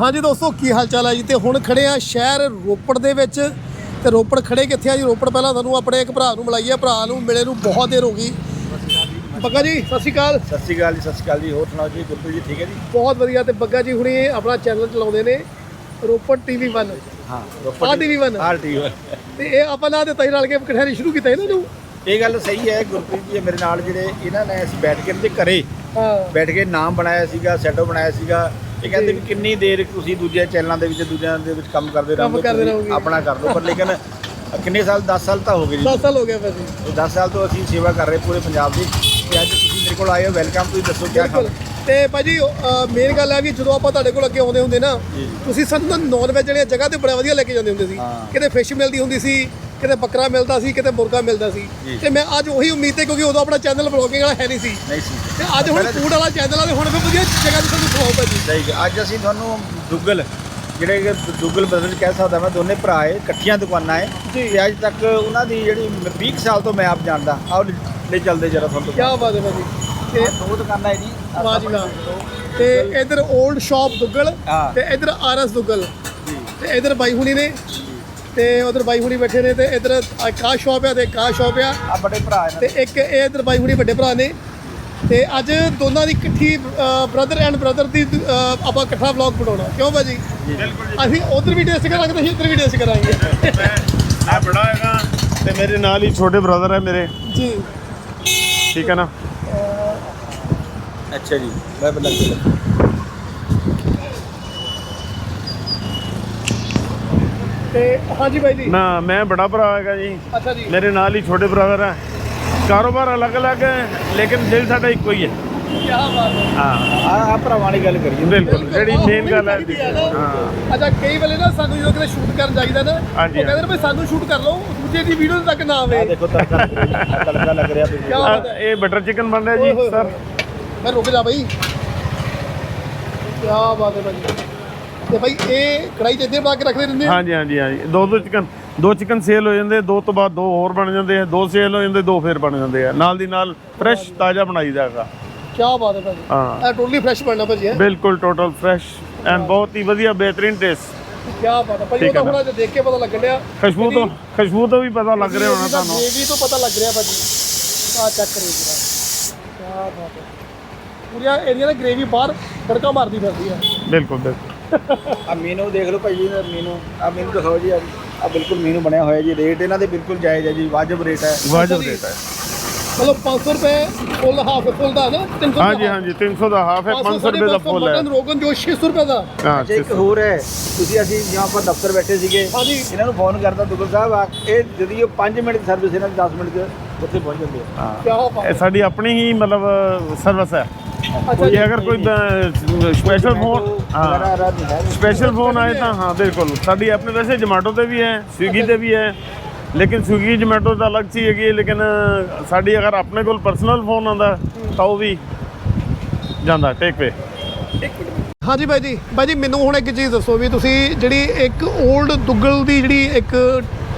ਹਾਂਜੀ ਦੋਸਤੋ ਕੀ ਹਾਲ ਚਾਲ ਹੈ ਜੀ? ਤੇ ਹੁਣ ਖੜੇ ਆ ਸ਼ਹਿਰ ਰੋਪੜ ਦੇ ਵਿੱਚ। ਤੇ ਰੋਪੜ ਖੜੇ ਕਿੱਥੇ ਆ ਜੀ? ਰੋਪੜ ਪਹਿਲਾਂ ਤੁਹਾਨੂੰ ਆਪਣੇ ਇੱਕ ਭਰਾ ਨੂੰ ਮਿਲਾਈਏ। ਭਰਾ ਨੂੰ ਮਿਲੇ ਨੂੰ ਬਹੁਤ ਦੇਰ ਹੋ ਗਈ। ਬੱਗਾ ਜੀ ਸਤਿ ਸ਼੍ਰੀ ਅਕਾਲ। ਸਤਿ ਸ਼੍ਰੀ ਅਕਾਲ ਜੀ ਸਤਿ ਸ਼੍ਰੀ ਅਕਾਲ ਜੀ। ਹੋਰ ਸੁਣਾਓ ਜੀ ਗੁਰਪ੍ਰੀਤ ਜੀ ਠੀਕ ਹੈ ਜੀ? ਬਹੁਤ ਵਧੀਆ। ਤੇ ਬੱਗਾ ਜੀ ਹੁਣੀ ਆਪਣਾ ਚੈਨਲ ਚਲਾਉਂਦੇ ਨੇ ਰੋਪੜ ਟੀਵੀ 1 ਹਾਂ ਆਹ TV1 ਆਹ TV1 ਤੇ ਇਹ ਆਪਾਂ ਨਾਲ ਦੇ ਤਾਈ ਰਲ ਕੇ ਕਠਹਿਰੀ ਸ਼ੁਰੂ ਕੀਤਾ ਇਹਨਾਂ ਨੂੰ। ਇਹ ਗੱਲ ਸਹੀ ਹੈ ਗੁਰਪ੍ਰੀਤ ਜੀ ਮੇਰੇ ਨਾਲ ਜਿਹੜੇ ਇਹਨਾਂ ਨੇ ਅਸੀਂ ਬੈਠ ਕੇ ਦੇ ਘਰੇ ਹਾਂ। ਬੈਠ ਕੇ ਨਾਮ ਬਣਾਇਆ ਸੀਗਾ ਸੈਟੋ ਬਣਾਇਆ ਸੀਗਾ। ਇਹ ਕਹਿੰਦੇ। ਵੀ ਕਿੰਨੀ ਦੇਰ ਤੁਸੀਂ ਦੂਜੇ ਚੈਨਲਾਂ ਦੇ ਵਿੱਚ ਦੂਜਿਆਂ ਦੇ ਵਿੱਚ ਕੰਮ ਕਰਦੇ ਕੰਮ ਰਹੋਗੇ ਕਰਦੇ ਤੁਸੀਂ ਰਹੋਗੇ। ਆਪਣਾ ਕਰ ਲਓ ਪਰ ਲੇਕਿਨ ਕਿੰਨੇ ਸਾਲ 10 ਸਾਲ ਤਾਂ ਹੋ ਗਏ ਜੀ 10 ਸਾਲ ਹੋ ਗਿਆ ਭਾਜੀ ਇਹ 10 ਸਾਲ ਤੋਂ ਅਸੀਂ ਸੇਵਾ ਕਰ ਰਹੇ ਪੂਰੇ ਪੰਜਾਬ ਦੀ ਤੇ ਅੱਜ ਤੁਸੀਂ ਮੇਰੇ ਕੋਲ ਆਏ ਹੋ ਵੈਲਕਮ ਤੁਸੀਂ ਦੱਸੋ ਕੀ ਬਿਲਕੁਲ ਤੇ ਭਾਜੀ ਮੇਨ ਗੱਲ ਹੈ ਵੀ ਜਦੋਂ ਆਪਾਂ ਤੁਹਾਡੇ ਕੋਲ ਅੱਗੇ ਆਉਂਦੇ ਹੁੰਦੇ ਨਾ। ਤੁਸੀਂ ਸਾਨੂੰ ਨੌਨ ਵੈਜ ਜਿਹੜੀਆਂ ਜਗ੍ਹਾ ਤੇ ਬੜਾ ਵਧੀਆ ਲੈ ਕੇ ਜਾਂਦੇ ਹੁੰਦੇ ਸੀ। ਕਿਤੇ ਫਿਸ਼ ਮਿਲਦੀ ਹੁੰਦੀ ਸੀ ਕਿਤੇ ਬੱਕਰਾ ਮਿਲਦਾ ਸੀ ਕਿਤੇ ਮੁਰਗਾ ਮਿਲਦਾ ਸੀ। ਜੀ। ਤੇ ਮੈਂ ਅੱਜ ਉਹੀ ਉਮੀਦ ਤੇ ਕਿਉਂਕਿ ਉਦੋਂ ਆਪਣਾ ਚੈਨਲ ਬਲੌਗਿੰਗ ਵਾਲਾ ਹੈ ਨਹੀਂ ਸੀ। ਨਹੀਂ ਸੀ। ਤੇ ਅੱਜ ਹੁਣ ਫੂਡ ਵਾਲਾ ਚੈਨਲ ਆ ਤੇ ਹੁਣ ਫਿਰ ਵਧੀਆ ਜਗ੍ਹਾ ਤੇ ਤੁਹਾਨੂੰ ਖਵਾਓ ਭਾਜੀ ਸਹੀ ਹੈ। ਅੱਜ ਅਸੀਂ ਤੁਹਾਨੂੰ ਦੁੱਗਲ ਜਿਹੜੇ ਕਿ ਦੁੱਗਲ ਬ੍ਰਦਰ ਕਹਿ ਸਕਦਾ ਮੈਂ ਦੋਨੇ ਭਰਾ ਏ ਇਕੱਠੀਆਂ ਦੁਕਾਨਾਂ ਏ। ਜੀ। ਤੇ ਅੱਜ ਤੱਕ ਉਹਨਾਂ ਦੀ ਜਿਹੜੀ 20 ਕੁ ਸਾਲ ਤੋਂ ਮੈਂ ਆਪ ਜਾਣਦਾ। ਆਓ ਲੈ ਚੱਲਦੇ ਜਰਾ ਤੁਹਾਨੂੰ ਕੀ ਬਾਤ ਹੈ ਭਾਜੀ। ਤੇ ਦੋ ਦੁਕਾਨਾਂ ਏ ਜੀ। ਵਾਹ ਜੀ ਵਾਹ। ਤੇ ਇਧਰ 올ਡ ਸ਼ਾਪ ਦੁੱਗਲ ਹਾਂ। ਤੇ ਇਧਰ ਆਰਐਸ ਦੁੱਗਲ। ਜੀ। ਤੇ ਇਧਰ ਬਾਈ ਹੁਣੀ ਨੇ ਤੇ ਉਧਰ ਬਾਈ ਹੁਣੀ ਬੈਠੇ ਨੇ ਤੇ ਇਧਰ ਕਾ ਸ਼ਾਪ ਆ ਤੇ ਕਾ ਸ਼ਾਪ ਆ ਆ ਬੜੇ ਭਰਾ ਤੇ ਇਹਨਾਂ ਇੱਕ ਇਹ ਇਧਰ ਬਾਈ ਹੁਣੀ ਵੱਡੇ ਭਰਾ ਨੇ। ਤੇ ਅੱਜ ਦੋਨਾਂ ਦੀ ਇਕੱਠੀ ਬ੍ਰਦਰ ਐਂਡ ਬ੍ਰਦਰ ਦੀ ਆਪਾਂ ਇਕੱਠਾ ਵਲੌਗ ਬਣਾਉਣਾ। ਕਿਉਂ ਭਾਜੀ? ਬਿਲਕੁਲ ਅਸੀਂ ਉਧਰ ਵੀ ਟੈਸਟ ਕਰਾਂਗੇ ਤੇ ਅਸੀਂ ਇੱਧਰ ਵੀ ਟੈਸਟ ਕਰਾਂਗੇ। ਮੈਂ ਬੜਾ ਹੈਗਾ ਤੇ ਮੇਰੇ ਨਾਲ ਹੀ ਛੋਟੇ ਬ੍ਰਦਰ ਹੈ ਮੇਰੇ। ਜੀ। ਠੀਕ ਹੈ ਨਾ? ਅੱਛਾ ਜੀ ਮੈਂ ਬਲੱਗ ਤੇ ਹਾਂਜੀ ਬਾਈ ਜੀ। ਨਾ ਮੈਂ ਬੜਾ ਭਰਾ ਹੈਗਾ ਜੀ। ਅੱਛਾ ਜੀ। ਮੇਰੇ ਨਾਲ ਹੀ ਛੋਟੇ ਬ੍ਰਦਰ ਹੈ ਕਾਰੋਬਾਰ ਅਲੱਗ-ਅਲੱਗ ਹੈ ਲੇਕਿਨ ਦਿਲ ਸਾਡਾ ਇੱਕੋ ਹੀ ਹੈ। ਕੀ ਬਾਤ ਹੈ। ਹਾਂ। ਆ ਆ ਭਰਾਵਾਂ ਵਾਲੀ ਗੱਲ ਕਰੀਏ। ਬਿਲਕੁਲ ਜਿਹੜੀ ਆਹ ਮੇਨ ਹੋਣੀ ਗੱਲ ਹੈ ਚਾਹੀਦੀ ਨਾ। ਹਾਂ। ਅੱਛਾ ਕਈ ਵੇਲੇ ਨਾ ਸਾਨੂੰ ਜਦੋਂ ਕਿਤੇ ਸ਼ੂਟ ਕਰਨ ਜਾਈਦਾ ਨਾ ਉਹ ਹਾਂਜੀ, ਕਹਿੰਦੇ ਨੇ ਵੀ ਸਾਨੂੰ ਸ਼ੂਟ ਕਰ ਲਓ ਦੂਜੇ ਦੀ ਵੀਡੀਓ ਤੱਕ ਨਾ ਆਵੇ। ਆ ਦੇਖੋ ਤੜਕਾ ਲੱਗ ਰਿਹਾ ਜੀ, ਤੜਕਾ ਲੱਗ ਰਿਹਾ ਤੁਸੀਂ। ਕਿਆ ਬਾਤ ਹੈ। ਇਹ ਬਟਰ ਚਿਕਨ ਬਣ ਰਿਹਾ ਓਏ ਹੋਏ ਜੀ ਸਰ ਮੈਂ ਰੁਕ ਜਾ ਬਾਈ। ਕੀ ਬਾਤ ਹੈ ਭਾਈ ਤੇ ਭਾਈ ਇਹ ਕੜਾਈ ਚ ਇੱਥੇ ਪਾ ਕੇ ਰੱਖਦੇ ਰਹਿੰਦੇ ਆ? ਹਾਂਜੀ ਹਾਂਜੀ ਹਾਂਜੀ। ਦੋ ਦੋ ਚਿਕਨ ਦੋ ਚਿਕਨ ਸੇਲ ਹੋ ਜਾਂਦੇ ਦੋ ਤੋਂ ਬਾਅਦ ਦੋ ਹੋਰ ਬਣ ਜਾਂਦੇ ਆ ਦੋ ਸੇਲ ਹੋ ਜਾਂਦੇ ਦੋ ਫੇਰ ਬਣ ਜਾਂਦੇ ਆ। ਨਾਲ ਦੀ ਨਾਲ ਫਰੈਸ਼ ਤਾਜ਼ਾ ਬਣਾਈਦਾ ਹੈਗਾ। ਕੀ ਬਾਤ ਹੈ ਭਾਜੀ। ਹਾਂ। ਇਹ ਟੋਟਲੀ ਫਰੈਸ਼ ਬਣਨਾ ਭਾਜੀ ਹੈ? ਬਿਲਕੁਲ ਟੋਟਲ ਫਰੈਸ਼ ਐਂਡ ਬਹੁਤ ਹੀ ਵਧੀਆ ਬਿਹਤਰੀਨ ਟੇਸਟ ਕੀ ਬਾਤ ਹੈ। ਭਾਜੀ ਉਹ ਤਾਂ ਹੁਣ ਅੱਜ ਦੇਖ ਕੇ ਪਤਾ ਲੱਗਣ ਡਿਆ। ਖੁਸ਼ਬੂ ਤੋਂ ਖੁਸ਼ਬੂ ਤੋਂ ਵੀ ਪਤਾ ਲੱਗ ਰਿਹਾ ਹੋਣਾ ਤੁਹਾਨੂੰ। ਗ੍ਰੇਵੀ ਤੋਂ ਪਤਾ ਲੱਗ ਰਿਹਾ ਭਾਜੀ। ਆ ਚੈੱਕ ਕਰਿਓ ਜਰਾ। ਕੀ ਬਾਤ ਹੈ। ਪੂਰੀਆਂ ਇਹਦੀਆਂ ਨਾ ਗ੍ਰੇਵੀ ਬਾਹਰ ਤੜਕਾ ਮਾਰਦੀ ਫਿਰਦੀ ਹੈ ਬਿਲਕੁਲ ਬਿਲਕੁਲ। ਆ ਮੀਨੂ ਦੇਖ ਲਓ ਭਾਈ ਇਹਦਾ ਮੀਨੂ ਆ ਮੀਨੂ ਦਿਖਾਓ ਜੀ ਆ ਬਿਲਕੁਲ ਮੀਨੂ ਬਣਿਆ ਹੋਇਆ ਜੀ ਰੇਟ ਇਹਨਾਂ ਦੇ ਬਿਲਕੁਲ ਜਾਇਜ਼ ਹੈ ਜੀ ਵਾਜਬ ਰੇਟ ਹੈ। ਵਾਜਬ ਜੀ। ਰੇਟ ਹੈ। ਮਤਲਬ 500 ਰੁਪਏ ਫੁੱਲ ਹਾਫ ਫੁੱਲ ਦਾ ਨਾ 300 ਹਾਂਜੀ ਹਾਂਜੀ 300 ਦਾ ਹਾਫ ਹੈ 500 ਰੁਪਏ ਦਾ ਫੁੱਲ ਹੈ। ਰੋਗਨ ਜੋ 600 ਰੁਪਏ ਦਾ। ਹਾਂ ਇੱਕ ਹੋਰ ਹੈ ਤੁਸੀਂ ਅਸੀਂ ਜਿਵੇਂ ਆਪਾਂ ਦਫ਼ਤਰ ਬੈਠੇ ਸੀਗੇ ਇਹਨਾਂ ਨੂੰ ਫੋਨ ਕਰਦਾ ਦੁਗਲ ਸਾਹਿਬ ਆ ਇਹ ਜਦੀ ਉਹ 5 ਮਿੰਟ ਦੀ ਸਰਵਿਸ ਇਹਨਾਂ ਦੀ 10 ਮਿੰਟ ਚ ਉੱਥੇ ਪਹੁੰਚ ਜਾਂਦੇ ਆ ਹਾਂ। ਇਹ ਸਾਡੀ ਆਪਣੀ ਹੀ ਮਤਲਬ ਸਰਵਿਸ ਹੈ। ਕੋਈ ਜੀ। ਅਗਰ ਕੋਈ ਸਪੈਸ਼ਲ ਫੋਨ ਹਾਂ। ਸਪੈਸ਼ਲ ਫੋਨ ਆਏ ਤਾਂ ਹਾਂ ਬਿਲਕੁਲ। ਸਾਡੀ ਆਪਣੇ ਵੈਸੇ ਜਮਾਟੋ ਤੇ ਵੀ ਹੈ ਸਵੀਗੀ ਤੇ ਵੀ ਹੈ ਲੇਕਿਨ ਸਵੀਗੀ ਜਮਾਟੋ ਤਾਂ ਅਲੱਗ ਚੀਜ਼ ਹੈਗੀ ਲੇਕਿਨ ਸਾਡੀ ਅਗਰ ਆਪਣੇ ਕੋਲ ਪਰਸਨਲ ਫੋਨ ਆਉਂਦਾ ਤਾਂ ਉਹ ਵੀ ਜਾਂਦਾ ਟੇਕ ਵੇ ਹਾਂਜੀ ਬਾਈ ਜੀ ਬਾਈ ਜੀ ਮੈਨੂੰ ਹੁਣ ਇੱਕ ਚੀਜ਼ ਦੱਸੋ ਵੀ ਤੁਸੀਂ ਜਿਹੜੀ ਇੱਕ 올ਡ ਦੁੱਗਲ ਦੀ ਜਿਹੜੀ ਇੱਕ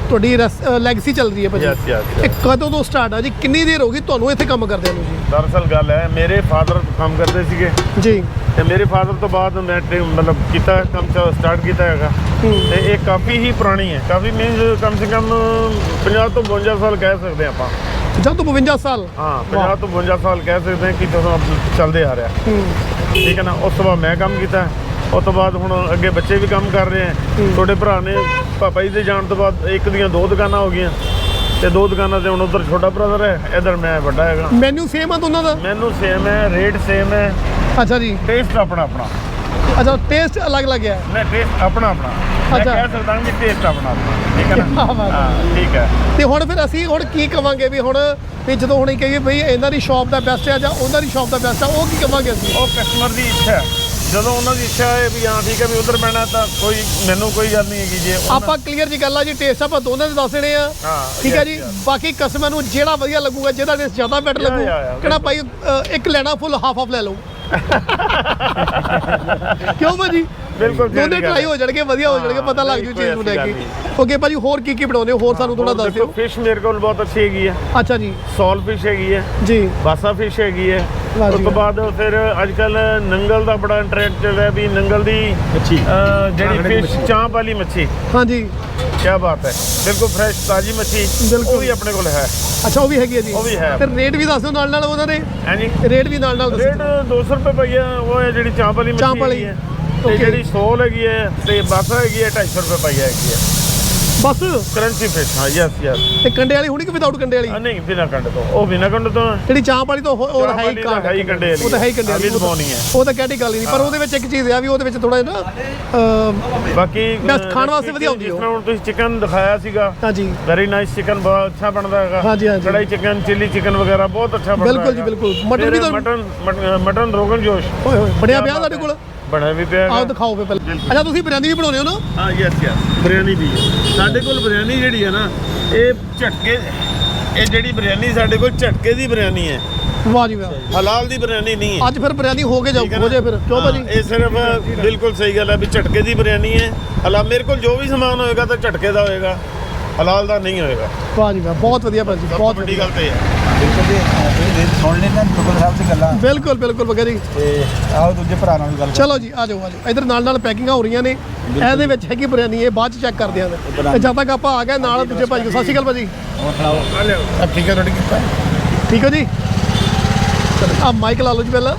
ਤੁਹਾਡੀ ਲੈਗਸੀ ਚੱਲ ਰਹੀ ਹੈ ਭਾਜੀ। ਯੈਸ ਯੈਸ ਇਹ ਕਦੋਂ ਤੋਂ ਸਟਾਰਟ ਆ ਜੀ? ਕਿੰਨੀ ਦੇਰ ਹੋ ਗਈ ਤੁਹਾਨੂੰ ਇੱਥੇ ਕੰਮ ਕਰਦਿਆਂ ਨੂੰ ਜੀ? ਦਰਅਸਲ ਗੱਲ ਹੈ ਮੇਰੇ ਫਾਦਰ ਕੰਮ ਕਰਦੇ ਸੀਗੇ। ਜੀ। ਤੇ ਮੇਰੇ ਫਾਦਰ ਤੋਂ ਬਾਅਦ ਮੈਂ ਮਤਲਬ ਕੀਤਾ ਕੰਮ ਸਟਾਰਟ ਕੀਤਾ ਹੈਗਾ। ਤੇ ਇਹ ਕਾਫੀ ਹੀ ਪੁਰਾਣੀ ਹੈ। ਕਾਫੀ ਮੀਨਸ ਕਮ ਸੇ ਕਮ 50 ਤੋਂ 52 ਸਾਲ ਕਹਿ ਸਕਦੇ ਆਪਾਂ। ਜਦ ਤੋਂ 52 ਸਾਲ? ਹਾਂ 50 ਤੋਂ 52 ਸਾਲ ਕਹਿ ਸਕਦੇ ਹਾਂ ਕਿ ਜਦੋਂ ਚੱਲਦੇ ਆ ਰਿਹਾ। ਠੀਕ ਹੈ ਨਾ? ਉਸ ਤੋਂ ਬਾਅਦ ਮੈਂ ਕੰਮ ਕੀਤਾ। ਉਸ ਤੋਂ ਬਾਅਦ ਹੁਣ ਅੱਗੇ ਬੱਚੇ ਵੀ ਕੰਮ ਕਰ ਰਹੇ ਆ। ਛੋਟੇ ਭਰਾ ਨੇ ਪਾਪਾ ਜੀ ਦੇ ਜਾਣ ਤੋਂ ਬਾਅਦ ਇੱਕ ਦੀਆਂ ਦੋ ਦੁਕਾਨਾਂ ਹੋ ਗਈਆਂ। ਤੇ ਦੋ ਦੁਕਾਨਾਂ ਤੇ ਹੁਣ ਉਧਰ ਛੋਟਾ ਬ੍ਰਦਰ ਹੈ ਇਧਰ ਮੈਂ ਵੱਡਾ ਹੈਗਾ। ਮੈਨੂ ਸੇਮ ਆ ਦੋਨਾਂ ਦਾ? ਮੈਨੂੰ ਸੇਮ ਹੈ ਰੇਟ ਸੇਮ ਹੈ। ਅੱਛਾ ਜੀ। ਟੇਸਟ ਆਪਣਾ ਆਪਣਾ। ਅੱਛਾ ਟੇਸਟ ਅਲੱਗ ਅਲੱਗ ਹੈ ਨਹੀਂ ਟੇਸਟ ਆਪਣਾ ਆਪਣਾ। ਮੈਂ ਅੱਛਾ। ਕਹਿ ਸਕਦਾ ਕਿ ਟੇਸਟ ਆਪਣਾ ਆਪਣਾ। ਠੀਕ ਹੈ ਨਾ? ਹੈ। ਠੀਕ ਹੈ। ਤੇ ਹੁਣ ਫਿਰ ਅਸੀਂ ਹੁਣ ਕੀ ਕਵਾਂਗੇ ਵੀ ਹੁਣ ਵੀ ਜਦੋਂ ਹੁਣ ਕਹੀਏ ਬਈ ਇਹਨਾਂ ਦੀ ਸ਼ਾਪ ਦਾ ਬੈਸਟ ਹੈ ਜਾਂ ਉਹਨਾਂ ਦੀ ਸ਼ਾਪ ਦਾ ਬੈਸਟ ਹੈ ਉਹ ਕੀ ਕਵਾਂਗੇ ਅਸੀਂ? ਉਹ ਕਸਟਮਰ ਦੀ ਇੱਛਾ ਹੈ। ਜਦੋਂ ਉਹਨਾਂ ਦੀ ਇੱਛਾ ਹੈ ਵੀ ਹਾਂ ਠੀਕ ਹੈ ਵੀ ਉਧਰ ਪੈਣਾ ਤਾਂ ਕੋਈ ਮੈਨੂੰ ਕੋਈ ਗੱਲ ਨਹੀਂ ਹੈਗੀ ਜੇ ਉਹਨਾਂ- ਆਪਾਂ ਕਲੀਅਰ ਜੀ ਗੱਲ ਆ ਜੀ ਟੇਸਟ ਆਪਾਂ ਦੋਨਾਂ ਦੇ ਦੱਸ ਦੇਣੇ ਆ। ਹਾਂ, ਠੀਕ ਹੈ yes, ਜੀ? yes. ਬਾਕੀ ਕਸਟਮਰ ਨੂੰ ਜਿਹੜਾ ਵਧੀਆ ਲੱਗੂਗਾ ਜਿਹਦਾ ਟੇਸਟ ਜ਼ਿਆਦਾ ਬੈਟਰ Yeah, ਲੱਗੂ yeah, yeah, ਕਿਹੜਾ ਭਾਈ ਅ, ਇੱਕ ਲੈਣਾ ਫੁੱਲ ਹਾਫ ਹਾਫ ਲੈ ਲਓ। ਕਿਉਂ ਭਾਜੀ? ਬਿਲਕੁਲ ਦੋਨੇ। ਟਰਾਈ ਹੋ ਜਾਣਗੇ ਵਧੀਆ ਹੋ ਜਾਣਗੇ ਪਤਾ ਲੱਗ ਜੂ ਚੀਜ਼ ਨੂੰ ਲੈ ਕੇ। ਓਕੇ ਭਾਜੀ ਹੋਰ ਕੀ ਕੀ ਬਣਾਉਂਦੇ ਹੋ? ਹੋਰ ਸਾਨੂੰ ਥੋੜਾ ਦੱਸ ਦਿਓ ਫਿਸ਼ ਮੇਰੇ ਕੋਲ ਬਹੁਤ ਅੱਛੀ ਹੈਗੀ ਹੈ ਅੱਛਾ ਜੀ। ਸੌਲ ਫਿਸ਼ ਹੈਗੀ ਹੈ ਜੀ। ਬਾਸਾ ਫਿਸ਼ ਹੈਗੀ ਹੈ ਉਸ ਤੋਂ। ਬਾਅਦ ਫਿਰ ਅੱਜ ਕੱਲ ਨੰਗਲ ਦਾ ਬੜਾ ਇੰਟਰਸਟ ਚੱਲ ਰਿਹਾ ਵੀ ਨੰਗਲ ਦੀ ਮੱਛੀ। ਅਹ, ਜਿਹੜੀ ਫਿਸ਼। ਚਾਂਪ ਵਾਲੀ ਮੱਛੀ। ਹਾਂਜੀ। ਕੀ ਬਾਤ ਹੈ ਬਿਲਕੁਲ ਫਰੈਸ਼ ਤਾਜੀ ਮੱਛੀ ਬਿਲਕੁਲ। ਉਹ ਵੀ ਆਪਣੇ ਕੋਲ ਹੈ ਅੱਛਾ ਉਹ ਵੀ ਹੈਗੀ ਹੈ ਜੀ ਉਹ ਵੀ ਹੈ। ਤੇ ਰੇਟ ਵੀ ਦੱਸ ਦਿਓ ਨਾਲ ਨਾਲ ਉਹਨਾਂ ਦੇ ਹਾਂਜੀ ਰੇਟ ਵੀ ਨਾਲ ਨਾਲ ਰੇਟ ਦੱਸੋ 200 ਰੁਪਏ ਪਈ ਹੈ ਉਹ ਹੈ ਜਿਹੜੀ ਚਾਂਪ ਵਾਲੀ ਮੱਛੀ ਚਾਂਪ ਵਾਲੀ। ਹੈਗੀ ਹੈ Okay. ਤੇ ਜਿਹੜੀ ਸੋਲ ਹੈਗੀ ਹੈ ਤੇ ਬਾਸਾ ਹੈਗੀ ਹੈ 250 ਰੁਪਏ ਪਈ ਹੈਗੀ ਹੈ ਬਸ ਕਰੰਚੀ ਫਿਸ਼ ਹਾਂ ਯਸ ਯਸ ਤੇ ਕੰਡੇ ਵਾਲੀ ਹੋਣੀ ਕਿ ਵਿਦਆਊਟ ਕੰਡੇ ਵਾਲੀ ਨਹੀਂ ਬਿਨਾ ਕੰਡ ਤੋਂ ਉਹ ਬਿਨਾ ਕੰਡ ਤੋਂ ਹੈ। ਜਿਹੜੀ ਚਾਂਪ ਵਾਲੀ ਤਾਂ ਉਹ ਉਹ ਤਾਂ ਚਾਂਪ ਹੈ ਹੀ ਵਾਲੀ ਤਾਂ ਕਾਂਡ ਹੈ ਹੀ ਕੰਡੇ ਵਾਲੀ ਉਹ ਤਾਂ ਹੈ ਹੀ ਕੰਡੇ ਵਾਲੀ ਉਹ ਤਾਂ- ਹੈ। ਉਹ ਤਾਂ ਕਹਿਣੀ ਗੱਲ ਹੀ ਨਹੀਂ ਪਰ ਉਹਦੇ ਵਿੱਚ ਇੱਕ ਚੀਜ਼ ਆ ਵੀ ਉਹਦੇ ਵਿੱਚ ਥੋੜਾ ਜਿਹਾ ਨਾ ਬਾਕੀ Best ਖਾਣ ਵਾਸਤੇ ਵਧੀਆ ਹੁੰਦੀ ਜਿਸ। ਤਰ੍ਹਾਂ ਹੁਣ ਤੁਸੀਂ ਚਿਕਨ ਦਿਖਾਇਆ ਸੀਗਾ ਹਾਂਜੀ ਵੈਰੀ ਨਾਈਸ ਚਿਕਨ ਬਹੁਤ ਅੱਛਾ ਬਣਦਾ ਹੈਗਾ ਹਾਂਜੀ, ਹਾਂਜੀ। ਕੜਾਈ ਚਿਕਨ ਚਿੱਲੀ ਚਿਕਨ ਵਗੈਰਾ ਬਹੁਤ ਅੱਛਾ ਬਣਦਾ ਬਿਲਕੁਲ ਜੀ, ਹੈਗਾ। ਬਿਲਕੁਲ। ਮਟਨ ਵੀ ਤਾਂ- ਮਟਨ ਮਟ- ਮਟਨ ਰੋਗਨ ਜੋਸ਼ ਓਏ ਹੋਏ ਬਣਿਆ ਪਿਆ ਤੁਹਾਡੇ। ਕੋਲ ਬਣਿਆ ਵੀ ਪਿਆ ਆਓ ਹੈਗਾ। ਦਿਖਾਓ ਫੇ ਪਹਿਲਾਂ। ਅੱਛਾ ਤੁਸੀਂ ਬਿਰਿਆਨੀ ਵੀ ਬਣਾਉਂਦੇ ਹੋ ਨਾ? ਹਾਂ ਯੈਸ ਯੈਸ ਬਿਰਿਆਨੀ ਵੀ। ਹੈ। ਸਾਡੇ ਕੋਲ ਬਿਰਿਆਨੀ ਜਿਹੜੀ ਹੈ ਨਾ ਇਹ ਝਟਕੇ ਇਹ ਜਿਹੜੀ ਬਿਰਿਆਨੀ ਸਾਡੇ ਕੋਲ ਝਟਕੇ ਦੀ ਬਿਰਿਆਨੀ ਹੈ। ਵਾਹ ਜੀ ਵਾਹ। ਹਲਾਲ ਦੀ ਬਿਰਿਆਨੀ ਨਹੀਂ ਹੈ। ਅੱਜ ਫਿਰ ਬਿਰਿਆਨੀ ਹੋ ਕੇ ਜਾਓ ਠੀਕ ਹੈ ਹੋ ਨਾ? ਜਾਏ ਫਿਰ। ਕਿਉਂ ਹਾਂ, ਭਾਜੀ? ਇਹ ਸਿਰਫ ਬਿਲਕੁਲ ਸਹੀ ਗੱਲ ਹੈ ਵੀ ਝਟਕੇ ਦੀ ਬਿਰਿਆਨੀ ਹੈ। ਹਲਾ ਮੇਰੇ ਕੋਲ ਜੋ ਵੀ ਸਮਾਨ ਹੋਏਗਾ ਤਾਂ ਝਟਕੇ ਦਾ ਹੋਏਗਾ। ਹਲਾਲ ਦਾ ਨਹੀਂ ਹੋਏਗਾ। ਵਾਹ ਜੀ ਵਾਹ ਬਹੁਤ ਵਧੀਆ ਭਾਜੀ ਬਹੁਤ ਵੱਡੀ ਵਧੀਆ। ਗੱਲ ਤੇ ਹੈ। ਬਿਲਕੁਲ ਜੀ ਤੁਸੀਂ ਇਹ ਸੁਣ ਲੈਣਾ ਤੁਗਲ ਸਾਹਿਬ ਦੀ ਗੱਲਾਂ। ਬਿਲਕੁਲ ਜੀ ਤੇ ਆਓ ਦੂਜੇ ਭਰਾ ਨਾਲ ਵੀ ਗੱਲ ਚਲੋ ਜੀ ਆ ਜਾਓ ਆ ਜਾਓ। ਇਧਰ ਨਾਲ ਨਾਲ ਪੈਕਿੰਗਾਂ ਹੋ ਰਹੀਆਂ ਨੇ। ਇਹਦੇ ਵਿੱਚ ਹੈਗੀ ਬਿਰਿਆਨੀ ਇਹ ਬਾਅਦ ਚ ਚੈੱਕ ਕਰਦੇ ਆਂ। ਤੇ ਜਦ ਤੱਕ ਆਪਾਂ ਆ ਗਏ ਨਾਲ ਦੂਜੇ ਭਾਜੀ ਕੋਲ। ਸਤਿ ਸ਼੍ਰੀ ਅਕਾਲ ਭਾਜੀ। ਹੋਰ ਸੁਣਾਓ? ਸਭ ਠੀਕ ਹੈ ਤੁਹਾਡੀ ਕਿਰਪਾ ਠੀਕ ਹੋ ਜੀ? ਚਲੋ ਆ ਮਾਈਕ ਲਾ ਲਓ ਜੀ ਪਹਿਲਾਂ।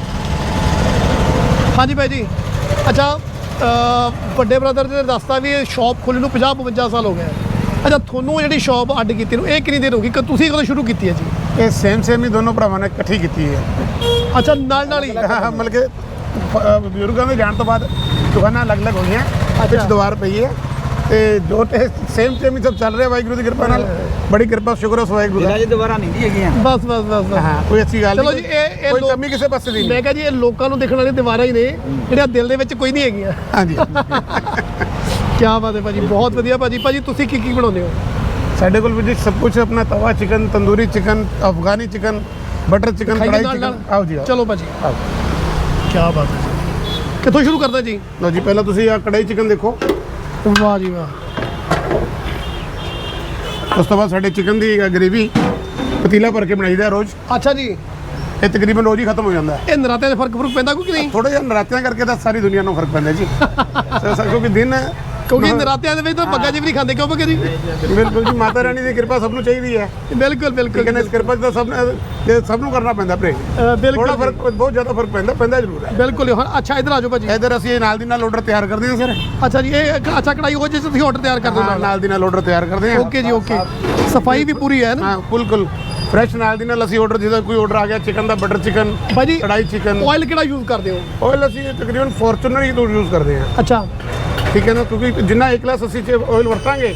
ਹਾਂਜੀ ਭਾਈ ਜੀ। ਅੱਛਾ ਵੱਡੇ ਬ੍ਰਦਰ ਨੇ ਦੱਸਤਾ ਵੀ ਇਹ ਸ਼ਾਪ ਖੁੱਲ੍ਹਣ ਨੂੰ 50 52 ਸਾਲ ਹੋ ਗਏ। ਅੱਛਾ ਤੁਹਾਨੂੰ ਜਿਹੜੀ ਸ਼ਾਪ ਅੱਡ ਕੀਤੀ ਨੂੰ ਇਹ ਕਿੰਨੀ ਦੇਰ ਹੋ ਗਈ? ਕਿ ਤੁਸੀਂ ਕਦੋਂ ਸ਼ੁਰੂ ਕੀਤੀ ਹੈ ਜੀ? ਇਹ ਸੇਮ ਸੇਮ ਹੀ ਦੋਨੋਂ ਭਰਾਵਾਂ ਨੇ ਇਕੱਠੀ ਕੀਤੀ ਹੈ। ਅੱਛਾ ਨਾਲ ਨਾਲ ਹੀ ਹਾਂ, ਮਤਲਬ ਕਿ ਅ, ਬਜ਼ੁਰਗਾਂ ਦੇ ਜਾਣ ਤੋਂ ਬਾਅਦ ਦੁਕਾਨਾਂ ਅਲੱਗ-ਅਲੱਗ ਹੋਈਆਂ ਵਿੱਚ ਦੀਵਾਰ ਪਈ ਹੈ। ਤੇ ਜੋ ਸੇਮ ਸੇਮ ਹੀ ਸਭ ਚੱਲ ਰਿਹਾ ਵਾਹਿਗੁਰੂ ਦੀ ਕਿਰਪਾ ਨਾਲ। ਬੜੀ ਕਿਰਪਾ ਸ਼ੁਕਰ ਉਸ ਵਾਹਿਗੁਰੂ ਦਾ। ਜੀ ਦੁਬਾਰਾ ਨਹੀਂ ਜੀ ਹੈਗੀਆਂ। ਬਸ ਬਸ ਬਸ ਬਸ। ਹਾਂ ਕੋਈ ਅੱਛੀ ਗੱਲ ਚਲੋ ਜੀ, ਇਹ- ਇਹ ਕੋਈ ਲੋਕ- ਕਮੀ ਕਿਸੇ ਪਾਸੇ ਦੀ ਨਹੀਂ। ਮੈਂ ਕਿਹਾ ਜੀ ਇਹ ਲੋਕਾਂ ਨੂੰ ਦੇਖਣ ਵਾਲੀ ਦੀਵਾਰਾਂ ਹੀ ਨੇ ਜਿਹੜੀਆਂ ਦਿਲ ਦੇ ਵਿੱਚ ਕੋਈ ਨਹੀਂ ਹੈਗੀਆਂ। ਹਾਂਜੀ। ਕੀ ਬਾਤ ਹੈ ਭਾਜੀ ਬਹੁਤ ਵਧੀਆ ਭਾਜੀ। ਭਾਜੀ ਤੁਸੀਂ ਕੀ ਕੀ ਬਣਾਉਂਦੇ ਹੋ? ਸਾਡੇ ਕੋਲ ਵੀ ਸਭ ਕੁਝ ਆਪਣਾ tawa chicken tandoori chicken Afghani chicken butter chicken kadai chicken ਆਓ ਜੀ ਚਲੋ ਭਾਜੀ। ਆਓ। ਕੀ ਬਾਤ ਹੈ ਕਿੱਥੋਂ ਸ਼ੁਰੂ ਕਰਦਾ ਜੀ? ਲਓ ਜੀ ਪਹਿਲਾਂ ਤੁਸੀਂ ਆ ਕੜਾਈ ਚਿਕਨ ਦੇਖੋ। ਵਾਹ ਜੀ ਵਾਹ। ਉਸ ਤੋਂ ਬਾਅਦ ਸਾਡੇ ਚਿਕਨ ਦੀ ਗ੍ਰੇਵੀ ਪਤੀਲਾ ਭਰ ਕੇ ਬਣਾਈਦਾ ਰੋਜ਼। ਅੱਛਾ ਜੀ। ਇਹ ਤਕਰੀਬਨ ਰੋਜ਼ ਹੀ ਖਤਮ ਹੋ ਜਾਂਦਾ ਇਹ ਨਰਾਤਿਆਂ ਦੇ ਫ਼ਰਕ ਫ਼ਰਕ ਪੈਂਦਾ ਕੋਈ ਨਹੀਂ? ਥੋੜਾ ਜਿਹਾ ਨਰਾਤਿਆਂ ਕਰਕੇ ਤਾਂ ਸਾਰੀ ਦੁਨੀਆ ਨੂੰ ਫ਼ਰਕ ਪੈਂਦਾ ਜੀ। ਕਿਉਂਕਿ ਦਿਨ ਕਿਉਂਕਿ ਨਰਾਤਿਆਂ ਦੇ ਵਿੱਚ ਤਾਂ ਬੱਗਾ ਜੀ ਵੀ ਨਹੀਂ ਖਾਂਦੇ ਕਿਉਂ ਜੀ ਬਿਲਕੁਲ ਜੀ ਮਾਤਾ ਰਾਣੀ ਦੀ ਕਿਰਪਾ ਸਭ ਨੂੰ ਚਾਹੀਦੀ ਹੈ। ਬਿਲਕੁਲ ਬਿਲਕੁਲ ਨਾ ਇਸ ਕਿਰਪਾ ਤਾਂ ਸਭ ਨੇ ਇਹ ਸਭ ਨੂੰ ਕਰਨਾ ਪੈਂਦਾ ਭਰੇ ਅ, ਬਿਲਕੁਲ ਥੋੜਾ ਫ਼ਰਕ ਬਹੁਤ ਜ਼ਿਆਦਾ ਫ਼ਰਕ ਪੈਂਦਾ ਪੈਂਦਾ ਜ਼ਰੂਰ ਹੈ। ਬਿਲਕੁਲ ਹੁਣ ਅੱਛਾ ਇਧਰ ਆ ਜਾਓ ਭਾਜੀ। ਇਧਰ ਅਸੀਂ ਨਾਲ ਦੀ ਨਾਲ ਆਰਡਰ ਤਿਆਰ ਕਰਦੇ ਹਾਂ ਸਰ। ਅੱਛਾ ਜੀ ਇਹ ਅੱਛਾ ਕੜਾਈ ਉਹ ਜਿਸ ਤੁਸੀਂ ਆਰਡਰ ਤਿਆਰ ਕਰ ਦਿਓ ਹਾਂ, ਨਾਲ। ਦੀ ਨਾਲ ਆਰਡਰ ਤਿਆਰ ਕਰਦੇ ਹਾਂ। ਓਕੇ ਜੀ ਓਕੇ। ਸਫ਼ਾਈ ਵੀ ਪੂਰੀ ਹੈ ਨਾ? ਹਾਂ ਬਿਲਕੁਲ। ਫਰੈਸ਼ ਨਾਲ ਦੀ ਨਾਲ ਅਸੀਂ ਆਰਡਰ ਜਿਹਦਾ ਕੋਈ ਆਰਡਰ ਆ ਗਿਆ ਚਿਕਨ ਦਾ ਬਟਰ ਚਿਕਨ ਭਾਜੀ ਕੜਾਈ ਚਿਕਨ ਆਇਲ ਕਿਹੜਾ ਯੂਜ਼ ਕਰਦੇ ਹੋ? ਆਇਲ ਅਸੀਂ ਤਕਰੀਬਨ ਫੋਰਚੂਨਰ ਹੀ ਯੂਜ਼ ਕਰਦੇ ਹਾਂ। ਅੱਛਾ। ਠੀਕ ਹੈ ਨਾ? ਕਿਉਂਕਿ ਜਿੰਨਾ ਇੱਕ ਗਲਾਸ ਅਸੀਂ ਆਇਲ ਵਰਤਾਂਗੇ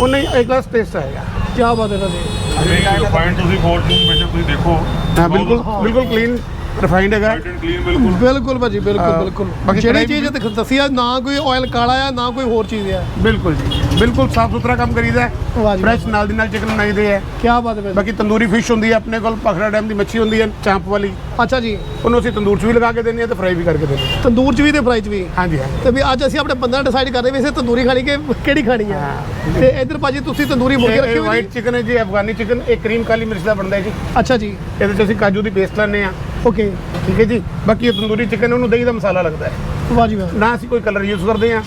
ਉਨਾ ਹੀ ਇੱਕ ਗਲਾਸ ਟੇਸਟ ਆਏਗਾ। ਕੀ ਬਾਤ ਹੈ ਭਾਜੀ ਪੁਆਇੰਟ ਤੁਸੀਂ ਫੋਰਚੂਨ ਵਿੱਚ ਤੁਸੀਂ ਦੇਖੋ। ਹਾਂ ਬਿਲਕੁਲ ਬਿਲਕੁਲ ਕਲੀਨ ਰਿਫਾਈਨਡ ਹੈਗਾ। ਕਲੀਨ ਬਿਲਕੁਲ। ਬਿਲਕੁਲ ਭਾਜੀ ਬਿਲਕੁਲ ਬਿਲਕੁਲ। ਬਾਕੀ ਜਿਹੜੀ ਚੀਜ਼ ਤੇ ਦੱਸੀ ਆ ਨਾ ਕੋਈ ਆਇਲ ਕਾਲਾ ਆ ਨਾ ਕੋਈ ਹੋਰ ਚੀਜ਼ ਆ। ਬਿਲਕੁਲ ਜੀ ਬਿਲਕੁਲ ਸਾਫ਼ ਸੁਥਰਾ ਕੰਮ ਕਰੀਦਾ ਵਾਹ ਜੀ ਫਰੈਸ਼ ਨਾਲ ਦੀ ਨਾਲ ਚਿਕਨ ਬਣਾਈਦੇ ਹੈ ਕੀ ਬਾਤ ਹੈ ਭਾਜੀ। ਬਾਕੀ ਤੰਦੂਰੀ ਫਿਸ਼ ਹੁੰਦੀ ਹੈ ਆਪਣੇ ਕੋਲ ਪਖੜਾ ਡੈਮ ਦੀ ਮੱਛੀ ਹੁੰਦੀ ਹੈ ਚਾਂਪ ਵਾਲੀ। ਅੱਛਾ ਜੀ। ਉਹਨੂੰ ਅਸੀਂ ਤੰਦੂਰ 'ਚ ਵੀ ਲਗਾ ਕੇ ਦਿੰਦੇ ਹਾਂ ਤੇ ਫਰਾਈ ਵੀ ਕਰਕੇ ਦਿੰਦੇ ਹਾਂ ਤੰਦੂਰ ਚ ਵੀ ਤੇ ਫਰਾਈ ਚ ਵੀ? ਹਾਂਜੀ ਹਾਂਜੀ ਤੇ ਵੀ ਅੱਜ ਅਸੀਂ ਆਪਣੇ ਬੰਦਾ ਡਿਸਾਈਡ ਕਰ ਰਹੇ ਵੀ ਇਸੇ ਤੰਦੂਰੀ ਖਾਣੀ ਕਿ ਕਿਹੜੀ ਖਾਣੀ ਆ? ਤੇ ਇੱਧਰ ਭਾਜੀ ਤੁਸੀਂ ਤੰਦੂਰੀ ਮੁਰਗੇ ਰੱਖੇ ਇਹ ਹੋਏ ਵਾਈਟ ਚਿਕਨ ਹੈ ਜੀ ਅਫਗਾਨੀ ਚਿਕਨ ਇਹ ਕਰੀਮ ਕਾਲੀ ਮਿਰਚ ਦਾ ਬਣਦਾ ਹੈ ਜੀ। ਅੱਛਾ ਜੀ। ਇਹਦੇ 'ਚ ਅਸੀਂ ਕਾਜੂ ਦੀ ਪੇਸਟ ਲਾਉਂਦੇ ਆ ਓਕੇ ਠੀਕ ਹੈ ਜੀ। ਬਾਕੀ ਇਹ ਤੰਦੂਰੀ ਚਿਕਨ ਉਹਨੂੰ ਦਹੀਂ ਦਾ ਮਸਾਲਾ ਲੱਗਦਾ ਹੈ। ਵਾਹ ਜੀ ਵਾਹ। ਨਾ ਅਸੀਂ ਕੋਈ ਕਲਰ ਯੂਜ਼ ਕਰਦੇ ਆ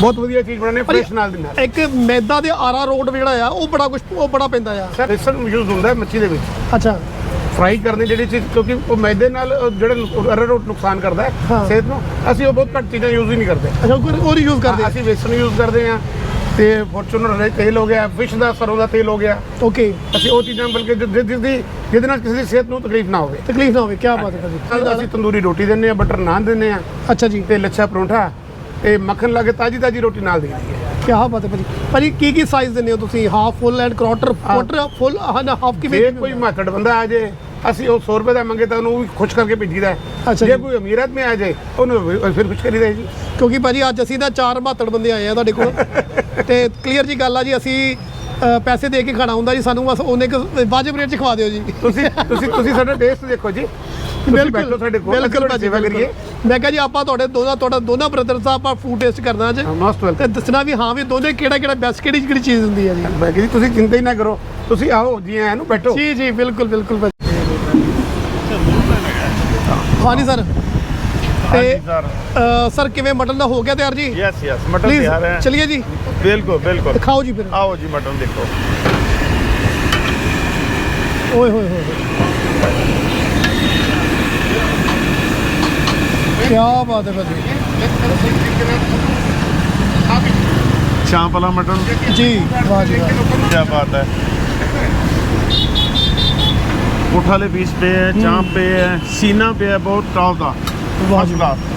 ਬਹੁਤ ਵਧੀਆ ਚੀਜ਼ ਬਣਾਉਂਦੇ ਫਰੈਸ਼ ਨਾਲ ਦੀ ਨਾਲ। ਇੱਕ ਮੈਦਾ ਦੇ ਆਰਾ ਰੋਡ ਜਿਹੜਾ ਆ ਉਹ ਬੜਾ ਕੁਝ ਉਹ ਬੜਾ ਪੈਂਦਾ ਆ। ਸਰ ਬੇਸਨ ਯੂਜ਼ ਹੁੰਦਾ ਹੈ ਮੱਛੀ ਦੇ ਵਿੱਚ। ਅੱਛਾ। ਫਰਾਈ ਕਰਨੀ ਜਿਹੜੀ ਚੀਜ਼ ਕਿਉਂਕਿ ਉਹ ਮੈਦੇ ਨਾਲ ਉਹ ਜਿਹੜਾ ਅਰਾਰੋਟ ਨੁਕਸਾਨ ਕਰਦਾ ਹੈ ਹਾਂ। ਸਿਹਤ ਨੂੰ। ਅਸੀਂ ਉਹ ਬਹੁਤ ਘੱਟ ਚੀਜ਼ਾਂ ਯੂਜ਼ ਹੀ ਨਹੀਂ ਕਰਦੇ। ਅੱਛਾ ਕੋਈ ਹੋਰ ਯੂਜ਼ ਕਰਦੇ ਆ। ਅਸੀਂ ਵੇਸਨ ਯੂਜ਼ ਕਰਦੇ ਆ ਤੇ ਫੋਰਚੂਨਰ ਦਾ ਤੇਲ ਹੋ ਗਿਆ ਫਿਸ਼ ਦਾ ਸਰੋਂ ਦਾ ਤੇਲ ਹੋ ਗਿਆ। ਓਕੇ ਅਸੀਂ ਉਹ ਚੀਜ਼ਾਂ ਬਲਕਿ ਜਿ- ਜਿ- ਜਿਸ ਦੀ ਜਿਹਦੇ ਨਾਲ ਕਿਸੇ ਦੀ ਸਿਹਤ ਨੂੰ ਤਕਲੀਫ ਨਾ ਹੋਵੇ। ਤਕਲੀਫ ਨਾ ਹੋਵੇ ਕੀ ਬਾਤ ਹੈ ਨਾਲ ਅਸੀਂ ਤੰਦੂਰੀ ਰੋਟੀ ਦਿੰਦੇ ਆ ਬਟਰ ਨਾਨ ਦਿੰਦੇ ਆ। ਅੱਛਾ ਜੀ। ਤੇ ਲੱਛਾ ਪਰੌਂਠਾ ਤੇ ਮੱਖਣ ਲਾ ਕੇ ਤਾਜੀ ਤਾਜੀ ਰੋਟੀ ਨਾਲ ਦੀ ਹੈ ਕੀ ਬਾਤ ਹੈ ਭਾਜੀ। ਭਾਜੀ ਕੀ ਕੀ ਸਾਈਜ਼ ਦਿੰਦੇ ਹੋ ਤੁਸੀਂ? Half full and quarter quarter full ਹਾਂ ਹਾਫ ਕਿਵੇਂ ਜੇ ਕੋਈ ਮਾਤੜ ਬੰਦਾ ਆ ਜੇ ਅਸੀਂ ਉਹ 100 ਰੁਪਏ ਦਾ ਮੰਗੇ ਤਾਂ ਉਹਨੂੰ ਵੀ ਖੁਸ਼ ਕਰਕੇ ਭੇਜੀਦਾ ਹੈ। ਅੱਛਾ ਜੇ ਜੀ। ਕੋਈ ਅਮੀਰਤ ਮੇ ਆ ਜਾਏ ਉਹਨੂੰ ਵੀ- ਫਿਰ ਖੁਸ਼ ਕਰੀਦਾ ਹੈ ਜੀ। ਕਿਉਂਕਿ ਭਾਜੀ ਅੱਜ ਅਸੀਂ ਤਾਂ ਚਾਰ ਬਹਾਤੜ ਬੰਦੇ ਆਏ ਆ ਤੁਹਾਡੇ ਕੋਲ। ਤੇ ਕਲੀਅਰ ਜੀ ਗੱਲ ਆ ਜੀ ਅਸੀਂ ਅ, ਪੈਸੇ ਦੇ ਕੇ ਖਾਣਾ ਹੁੰਦਾ ਜੀ ਸਾਨੂੰ ਬਸ ਉਹਨੇ ਕੁ ਵਾਜਬ ਰੇਟ 'ਚ ਖਵਾ ਦਿਓ ਜੀ। ਤੁਸੀਂ ਤੁਸੀਂ ਤੁਸੀਂ ਸਾਡਾ ਟੇਸਟ ਦੇਖੋ ਜੀ। ਤੁਸੀਂ ਬੈਠੋ ਸਾਡੇ ਕੋਲ ਬਿਲਕੁਲ ਭਾਜੀ ਸੇਵਾ ਬਿਲਕੁਲ। ਮੈਂ ਕਿਹਾ ਜੀ ਆਪਾਂ ਤੁਹਾਡੇ ਦੋਨਾਂ ਤੁਹਾਡਾ ਦੋਨਾਂ ਬ੍ਰਦਰਸ ਦਾ ਆਪਾਂ ਫੂਡ ਟੇਸਟ ਕਰਨਾ ਅੱਜ। ਮੋਸਟ ਤੇ ਦੱਸਣਾ ਵੀ ਹਾਂ ਵੀ ਦੋਨੇ ਕਿਹੜਾ ਕਿਹੜਾ ਬੈਸਟ ਕਿਹੜੀ ਕਿਹੜੀ ਚੀਜ਼ ਹੁੰਦੀ ਹੈ ਜੀ। ਬਾਕੀ ਜੀ ਤੁਸੀਂ ਚਿੰਤਾ ਹੀ ਨਾ ਕਰੋ। ਤੁਸੀਂ ਆਓ ਜੀ ਆਇਆਂ ਨੂੰ ਬੈਠੋ। ਜੀ ਜੀ ਬਿਲਕੁਲ ਭਾਜੀ। ਹਾਂਜੀ ਸਰ। ਤੇ ਸਰ। ਸਰ ਕਿਵੇਂ ਮਟਨ ਦਾ ਹੋ ਗਿਆ ਤਿਆਰ ਜੀ? ਯੈਸ ਯੈਸ ਮਟਨ Please, ਤਿਆਰ ਹੈ। ਚਲਿਏ ਜੀ। ਬਿਲਕੁਲ ਬਿਲਕੁਲ। ਦਿਖਾਓ ਜੀ ਫਿਰ। ਆਓ ਜੀ ਮਟਨ ਦੇਖੋ। ਓਏ ਹੋਏ ਹੋਏ ਕੀ ਬਾਤ ਹੈ ਭਾਜੀ ਸ਼ਾਮ ਵਾਲਾ ਮਟਨ। ਜੀ ਵਾਹ ਜੀ ਵਾਹ। ਕੀ ਬਾਤ ਹੈ। पुठ वाले पीस पे है चांप पे है सीना पे है बहुत टॉप का ਵਾਹ फर्स्ट ਜੀ क्लास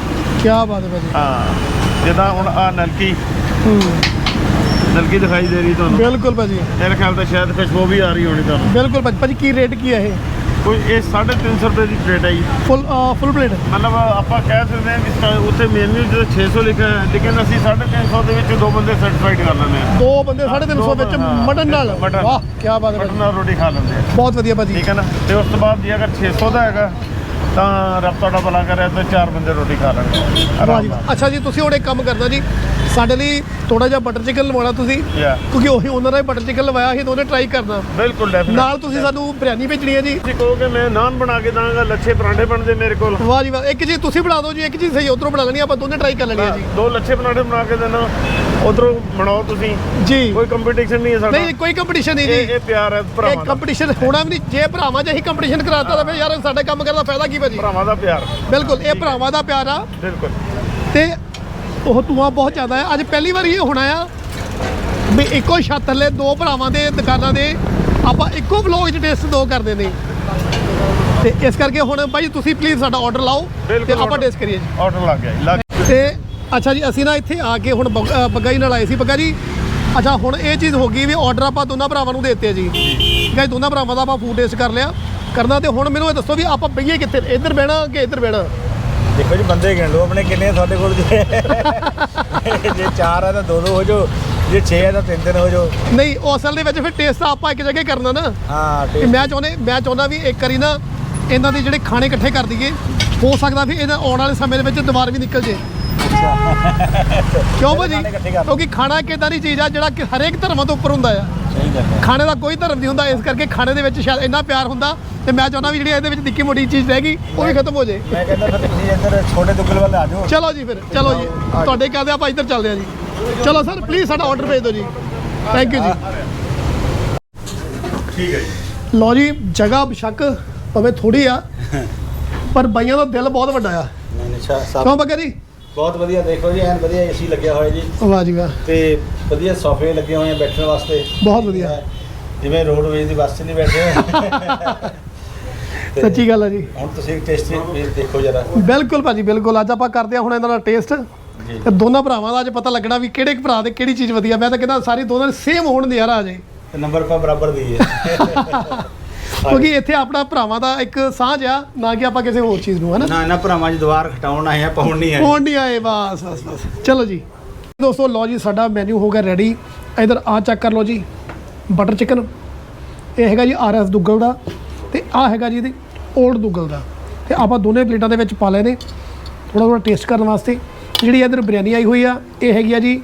ਕੀ ਬਾਤ ਹੈ ਭਾਜੀ ਹਾਂ ਜਿੱਦਾਂ ਹੁਣ ਆ ਨਲਕੀ ਹੂੰ ਨਲਕੀ ਦਿਖਾਈ ਦੇ ਰਹੀ ਤੁਹਾਨੂੰ ਬਿਲਕੁਲ ਭਾਜੀ ਮੇਰੇ ਖਿਆਲ ਤਾਂ ਸ਼ਾਇਦ ਖੁਸ਼ਬੂ ਵੀ ਆ ਰਹੀ ਹੋਣੀ ਤੁਹਾਨੂੰ ਬਿਲਕੁਲ ਭਾਜੀ ਭਾਜੀ ਕੀ ਰੇਟ ਕੀ ਹੈ ਇਹ ਕੋਈ ਇਹ 350 ਰੁਪਏ ਦੀ ਪਲੇਟ ਹੈ ਜੀ। ਫੁੱਲ ਫੁੱਲ ਪਲੇਟ ਮਤਲਬ ਆਪਾਂ ਕਹਿ ਸਕਦੇ ਹਾਂ ਕਿ ਸਾ- ਉੱਥੇ ਮੈਨੂ ਜਿਹੜਾ 600 ਲਿਖਿਆ ਹੈ ਲੇਕਿਨ ਅਸੀਂ 350 ਦੇ ਵਿੱਚ ਦੋ ਬੰਦੇ ਸੈਟੀਸਫਾਈਡ ਕਰ ਲੈਂਦੇ ਹਾਂ। ਦੋ ਬੰਦੇ 350 ਵਿੱਚ ਹਾਂ, ਮਟਨ ਨਾਲ? ਮਟਨ। ਵਾਹ ਕੀ ਬਾਤ ਹੈ ਮਟਨ ਭਾਜੀ ਨਾਲ ਰੋਟੀ ਖਾ ਲੈਂਦੇ ਆ ਬਹੁਤ ਵਧੀਆ ਭਾਜੀ। ਠੀਕ ਹੈ ਨਾ? ਤੇ ਉਸ ਤੋਂ ਬਾਅਦ ਜੇ ਅਗਰ 600 ਦਾ ਹੈਗਾ ਤਾਂ ਰੱਬ ਤੁਹਾਡਾ ਭਲਾ ਕਰੇ ਤਾਂ ਚਾਰ ਬੰਦੇ ਰੋਟੀ ਖਾ ਲੈਣਗੇ। ਆਰਾਮ ਨਾਲ। ਅੱਛਾ ਜੀ ਤੁਸੀਂ ਹੁਣ ਇੱਕ ਕੰਮ ਕਰਨਾ ਜੀ। ਸਾਡੇ ਲਈ ਥੋੜਾ ਜਿਹਾ ਬਟਰ ਚਿਕਨ ਲਵਾਉਣਾ ਤੁਸੀਂ ਕਿਉਂਕਿ ਉਹੀ ਉਹਨਾਂ ਨੇ ਬਟਰ ਚਿਕਨ ਲਵਾਇਆ ਸੀ ਦੋਨੇ ਟਰਾਈ ਕਰਨਾ। ਬਿਲਕੁਲ ਡੈਫੀਨਿਟ ਨਾਲ ਤੁਸੀਂ ਸਾਨੂੰ ਬਿਰਿਆਨੀ ਭੇਜਣੀ ਹੈ ਜੀ। ਤੁਸੀਂ ਕਹੋਗੇ ਮੈਂ ਨਾਨ ਬਣਾ ਕੇ ਦਾਂਗਾ ਲੱਛੇ ਪਰਾਂਠੇ ਬਣਦੇ ਮੇਰੇ ਕੋਲ। ਵਾਹ ਜੀ ਵਾਹ ਇੱਕ ਚੀਜ਼ ਤੁਸੀਂ ਬਣਾ ਦਿਓ ਜੀ ਇੱਕ ਚੀਜ਼ ਸਹੀ ਉਧਰੋਂ ਬਣਾ ਲੈਣੀ ਆਪਾਂ ਦੋਨੇ ਟਰਾਈ ਕਰ ਲੈਣੀ ਹੈ ਜੀ। ਦੋ ਲੱਛੇ ਪਰਾਂਠੇ ਬਣਾ ਕੇ ਦੇਣਾ ਉਧਰੋਂ ਬਣਾਓ ਤੁਸੀਂ। ਜੀ। ਕੋਈ ਕੰਪੀਟੀਸ਼ਨ ਨਹੀਂ ਹੈ ਸਾਡਾ। ਨਹੀਂ ਕੋਈ ਕੰਪੀਟੀਸ਼ਨ ਨਹੀਂ ਇਹ ਜੀ। ਇਹ ਪਿਆਰ ਹੈ ਇਹ ਭਰਾਵਾਂ ਦਾ। ਕੰਪੀਟੀਸ਼ਨ ਹੋਣਾ ਵੀ ਨਹੀਂ। ਜੇ ਭਰਾਵਾਂ 'ਚ ਅਸੀਂ ਕੰਪੀਟੀਸ਼ਨ ਕਰਾਤਾ ਤਾਂ ਫਿਰ ਯਾਰ ਸਾਡੇ ਕੰਮ ਕਰਨ ਦਾ ਫਾਇਦਾ ਕੀ ਭਾਜੀ? ਭਰਾਵਾਂ ਦਾ ਪਿਆਰ। ਬਿਲਕੁਲ ਇਹ ਭਰਾਵਾਂ ਦਾ ਪਿਆਰ ਆ। ਬਿਲਕੁਲ। ਤੇ ਉਹ ਧੂਆਂ ਬਹੁਤ ਜ਼ਿਆਦਾ ਹੈ। ਅੱਜ ਪਹਿਲੀ ਵਾਰੀ ਇਹ ਹੋਣਾ ਆ। ਵੀ ਇੱਕੋ ਛੱਤ ਥੱਲੇ ਦੋ ਭਰਾਵਾਂ ਦੇ ਦੁਕਾਨਾਂ ਦੇ ਆਪਾਂ ਇੱਕੋ ਵਲੌਗ 'ਚ ਟੇਸਟ ਦੋ ਕਰਦੇ ਨੇ। ਤੇ ਇਸ ਕਰਕੇ ਹੁਣ ਭਾਈ ਤੁਸੀਂ ਪਲੀਜ਼ ਸਾਡਾ ਆਰਡਰ ਲਾਓ ਤੇ ਆਪਾਂ। ਟੇਸਟ ਕਰੀਏ ਜੀ। ਆਰਡਰ ਲੱਗ ਗਿਆ ਜੀ, ਲੱਗ ਤੇ ਅੱਛਾ ਜੀ ਅਸੀਂ ਨਾ ਇੱਥੇ ਆ ਕੇ ਹੁਣ ਬੱਗ- ਜੀ ਨਾਲ ਆਏ ਸੀ। ਬੱਗਾ ਜੀ ਅੱਛਾ ਹੁਣ ਇਹ ਚੀਜ਼ ਹੋ ਗਈ ਵੀ ਆਰਡਰ ਆਪਾਂ ਦੋਨਾਂ ਭਰਾਵਾਂ ਨੂੰ ਦਿੱਤੇ ਜੀ। ਜੀ, ਦੋਨਾਂ ਭਰਾਵਾਂ ਦਾ ਆਪਾਂ ਫੂਡ ਟੇਸਟ ਕਰ ਲਿਆ। ਕਰਨਾ ਤੇ ਹੁਣ ਮੈਨੂੰ ਇਹ ਦੱਸੋ ਵੀ ਆਪਾਂ ਬਈਏ ਕਿੱਥੇ ਇੱਧਰ ਬਹਿਣਾ ਕਿ ਇੱਧਰ ਬਹਿਣਾ? ਦੇਖੋ ਜੀ ਬੰਦੇ ਗਿਣ ਲਓ ਆਪਣੇ ਕਿੰਨੇ ਆ ਤੁਹਾਡੇ ਕੋਲ ਜੇ। ਜੇ ਚਾਰ ਹੈ ਤਾਂ ਦੋ ਦੋ ਹੋ ਜਾਓ ਜੇ 6 ਹੈ ਤਾਂ ਤਿੰਨ ਤਿੰਨ ਹੋ ਜਾਓ। ਨਹੀਂ ਉਹ ਅਸਲ ਦੇ ਵਿੱਚ ਫਿਰ ਟੇਸਟ ਤਾਂ ਆਪਾਂ ਇੱਕ ਜਗ੍ਹਾ ਹੀ ਕਰਨਾ ਨਾ। ਹਾਂ ਤੇ ਮੈਂ ਚਾਹੁੰਦੇ ਮੈਂ ਚਾਹੁੰਦਾ ਵੀ ਇੱਕ ਵਾਰੀ ਨਾ ਇਹਨਾਂ ਦੇ ਜਿਹੜੇ ਖਾਣੇ ਇਕੱਠੇ ਕਰ ਦਈਏ ਹੋ ਸਕਦਾ ਵੀ ਇਹਨਾਂ ਆਉਣ ਵਾਲੇ ਸਮੇਂ ਦੇ ਵਿੱਚ ਦੁਬਾਰਾ ਵੀ ਨਿਕਲ ਜੇ। ਕਿਉਂ ਭਾਜੀ। ਕਿਉਂਕਿ ਖਾਣਾ ਇੱਕ ਏਦਾਂ ਦੀ ਚੀਜ਼ ਆ ਜਿਹੜਾ ਕਿ ਹਰੇਕ ਧਰਮਾਂ ਤੋਂ ਉੱਪਰ ਹੁੰਦਾ ਆ। ਸਹੀ ਗੱਲ ਹੈ ਖਾਣੇ ਦਾ ਕੋਈ ਧਰਮ ਨਹੀਂ ਹੁੰਦਾ ਇਸ ਕਰਕੇ ਖਾਣੇ ਦੇ ਵਿੱਚ ਸ਼ਾਇਦ ਇੰਨਾ ਪਿਆਰ ਹੁੰਦਾ ਤੇ ਮੈਂ ਚਾਹੁੰਦਾ ਵੀ ਜਿਹੜੀ ਇਹਦੇ ਵਿੱਚ ਨਿੱਕੀ ਮੋਟੀ ਚੀਜ਼ ਰਹਿ ਗਈ ਉਹ ਵੀ ਖਤਮ ਹੋ ਜੇ ਮੈਂ ਕਹਿੰਦਾ ਫਿਰ ਤੁਸੀਂ ਇੱਧਰ ਛੋਟੇ ਦੁੱਗਲ ਵੱਲ ਆ ਜਾਓ। ਚਲੋ ਜੀ ਫਿਰ ਚਲੋ ਜੀ। ਤੁਹਾਡੇ ਕਹਦੇ ਆਪਾਂ ਇੱਧਰ ਚੱਲਦੇ ਆ ਜੀ। ਚਲੋ ਸਰ ਪਲੀਜ਼ ਸਾਡਾ ਆਰਡਰ ਭੇਜ ਦਿਓ ਜੀ। ਥੈਂਕ ਯੂ ਜੀ। ਠੀਕ ਹੈ ਜੀ। ਲਓ ਜੀ ਜਗ੍ਹਾ ਬੇਸ਼ੱਕ ਭਾਵੇਂ ਥੋੜੀ ਆ ਪਰ ਬਾਈਆਂ ਦਾ ਦਿਲ ਬਹੁਤ ਵੱਡਾ ਆ। ਨਹੀਂ ਨਹੀਂ ਸ਼ਾ- ਸਭ ਕਿਉਂ ਬੱਗਾ ਜੀ? ਬਹੁਤ ਵਧੀਆ ਦੇਖੋ ਜੀ ਐਨ ਵਧੀਆ ਏਸੀ ਲੱਗਿਆ ਹੋਇਆ ਜੀ। ਵਾਹ ਜੀ ਵਾਹ। ਤੇ ਵਧੀਆ ਸੋਫੇ ਲੱਗੇ ਹੋਏ ਆ ਬੈਠਣ ਵਾਸਤੇ। ਬਹੁਤ ਵਧੀਆ। ਜਿਵੇਂ ਰੋਡਵੇਜ਼ ਦੀ ਬੱਸ 'ਚ ਨਹੀਂ ਬੈਠੇ। ਤੇ ਸੱਚੀ ਗੱਲ ਆ ਜੀ। ਹੁਣ ਤੁਸੀਂ ਟੇਸਟ ਦੇਖੋ ਜਰਾ। ਬਿਲਕੁਲ ਭਾਜੀ ਬਿਲਕੁਲ। ਅੱਜ ਆਪਾਂ ਕਰਦੇ ਆ ਹੁਣ ਇਹਨਾਂ ਦਾ ਟੇਸਟ ਜੀ। ਤੇ ਦੋਨਾਂ ਭਰਾਵਾਂ ਦਾ ਅੱਜ ਪਤਾ ਲੱਗਣਾ ਵੀ ਕਿਹੜੇ ਭਰਾ ਦੇ ਕਿਹੜੀ ਚੀਜ਼ ਵਧੀਆ। ਮੈਂ ਤਾਂ ਕਹਿੰਦਾ ਸਾਰੀ ਦੋਨਾਂ ਦੇ ਸੇਮ ਹੋਣ ਨਜ਼ਾਰਾ ਆ ਜਾਏ ਤੇ ਨੰਬਰ ਪਾ ਬਰਾਬਰ ਦੀ ਹੈ ਕਿਉਂਕਿ ਇੱਥੇ ਆਪਣਾ ਭਰਾਵਾਂ ਦਾ ਇੱਕ ਸਾਂਝ ਆ ਨਾ ਕਿ ਆਪਾਂ ਕਿਸੇ ਹੋਰ ਚੀਜ਼ ਨੂੰ ਹਨਾ? ਨਾ ਨਾ ਭਰਾਵਾਂ 'ਚ ਦੀਵਾਰ ਖਟਾਉਣ ਆਏ ਆ ਪਾਉਣ ਨਹੀਂ ਆਏ। ਕੌਣ ਨਹੀਂ ਆਏ ਬਸ ਬਸ ਬਸ। ਚਲੋ ਜੀ। ਦੋਸਤੋ ਲਓ ਜੀ ਸਾਡਾ ਮੈਨੂ ਹੋ ਗਿਆ ਰੈਡੀ ਇਧਰ ਆ ਚੈੱਕ ਕਰ ਲਓ ਜੀ। ਬਟਰ ਚਿਕਨ ਇਹ ਹੈਗਾ ਜੀ ਆਰ ਐਸ ਦੁੱਗਲ ਦਾ ਤੇ ਆ ਹੈਗਾ ਜੀ ਇਹਦੀ 올ਡ ਦੁੱਗਲ ਦਾ। ਤੇ ਆਪਾਂ ਦੋਨੇ ਪਲੇਟਾਂ ਦੇ ਵਿੱਚ ਪਾ ਲਏ ਨੇ ਥੋੜਾ ਥੋੜਾ ਟੇਸਟ ਕਰਨ ਵਾਸਤੇ। ਜਿਹੜੀ ਇਧਰ ਬਿਰਿਆਨੀ ਆਈ ਹੋਈ ਆ ਇਹ ਹੈਗੀ ਆ ਜੀ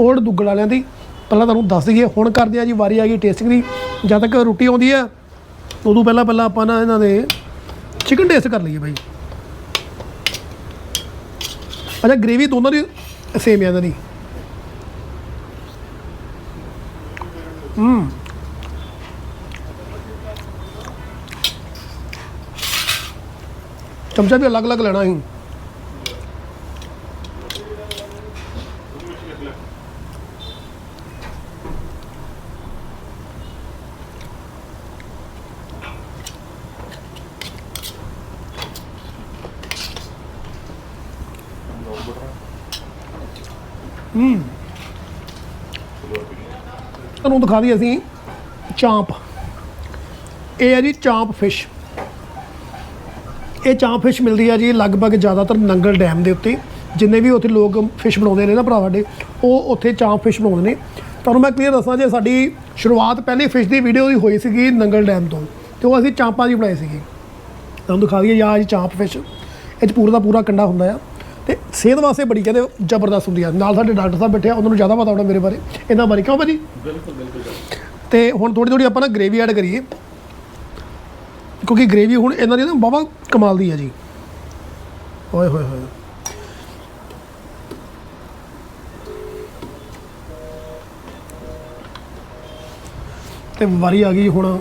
올ਡ ਦੁੱਗਲ ਵਾਲਿਆਂ ਦੀ। ਪਹਿਲਾਂ ਤੁਹਾਨੂੰ ਦੱਸ ਦਈਏ ਹੁਣ ਕਰਦੇ ਆ ਜੀ ਵਾਰੀ ਆ ਗਈ ਟੇਸਟਿੰਗ ਦੀ। ਜਦ ਤੱਕ ਰੋਟੀ ਆਉਂਦੀ ਆ ਉਦੋਂ ਪਹਿਲਾਂ ਪਹਿਲਾਂ ਆਪਾਂ ਨਾ ਇਹਨਾਂ ਦੇ ਚਿਕਨ ਟੇਸਟ ਕਰ ਲਈਏ ਬਾਈ। ਅੱਛਾ ਗ੍ਰੇਵੀ ਦੋਨਾਂ ਦੀ ਸੇਮ ਹੈ ਇਹਨਾਂ ਦੀ। ਹੂੰ। ਚਮਚਾ ਵੀ ਅਲੱਗ-ਅਲੱਗ ਲੈਣਾ ਸੀ ਤੁਹਾਨੂੰ ਦਿਖਾ ਦਈਏ ਅਸੀਂ ਚਾਂਪ। ਇਹ ਹੈ ਜੀ ਚਾਂਪ ਫਿਸ਼। ਇਹ ਚਾਂਪ ਫਿਸ਼ ਮਿਲਦੀ ਹੈ ਜੀ ਲਗਭਗ ਜ਼ਿਆਦਾਤਰ ਨੰਗਲ ਡੈਮ ਦੇ ਉੱਤੇ। ਜਿੰਨੇ ਵੀ ਉੱਥੇ ਲੋਕ ਫਿਸ਼ ਬਣਾਉਂਦੇ ਨੇ ਨਾ ਭਰਾ ਸਾਡੇ, ਉਹ ਉੱਥੇ ਚਾਂਪ ਫਿਸ਼ ਬਣਾਉਂਦੇ ਨੇ। ਤੁਹਾਨੂੰ ਮੈਂ ਕਲੀਅਰ ਦੱਸਾਂ ਜੇ ਸਾਡੀ ਸ਼ੁਰੂਆਤ ਪਹਿਲੀ ਫਿਸ਼ ਦੀ ਵੀਡੀਓ ਦੀ ਹੋਈ ਸੀਗੀ ਨੰਗਲ ਡੈਮ ਤੋਂ, ਤੇ ਉਹ ਅਸੀਂ ਚਾਂਪਾਂ ਦੀ ਬਣਾਈ ਸੀਗੀ। ਤੁਹਾਨੂੰ ਦਿਖਾ ਦਈਏ ਯਾ ਜੀ ਚਾਂਪ ਫਿਸ਼। ਇਹ 'ਚ ਪੂਰਾ ਦਾ ਪੂਰਾ ਕੰਡਾ ਹੁੰਦਾ ਆ। ਤੇ ਸਿਹਤ ਵਾਸਤੇ ਬੜੀ ਕਹਿੰਦੇ ਜ਼ਬਰਦਸਤ ਹੁੰਦੀ ਆ। ਨਾਲ ਸਾਡੇ ਡਾਕਟਰ ਸਾਹਿਬ ਬੈਠੇ ਆ ਉਹਨਾਂ ਨੂੰ ਜ਼ਿਆਦਾ ਪਤਾ ਹੋਣਾ ਮੇਰੇ ਬਾਰੇ। ਇਹਨਾਂ ਬਾਰੇ ਕਿਉਂ ਭਾਜੀ? ਬਿਲਕੁਲ ਬਿਲਕੁਲ ਤੇ ਹੁਣ ਥੋੜੀ ਥੋੜੀ ਆਪਾਂ ਨਾ ਗ੍ਰੇਵੀ ਐਡ ਕਰੀਏ। ਕਿਉਂਕਿ ਗ੍ਰੇਵੀ ਹੁਣ ਇਹਨਾਂ ਦੀ ਨਾ ਬਾਬਾ ਕਮਾਲ ਦੀ ਹੈ ਜੀ। ਓਏ ਹੋਏ ਹੋਏ। ਤੇ ਵਾਰੀ ਆ ਗਈ ਹੁਣ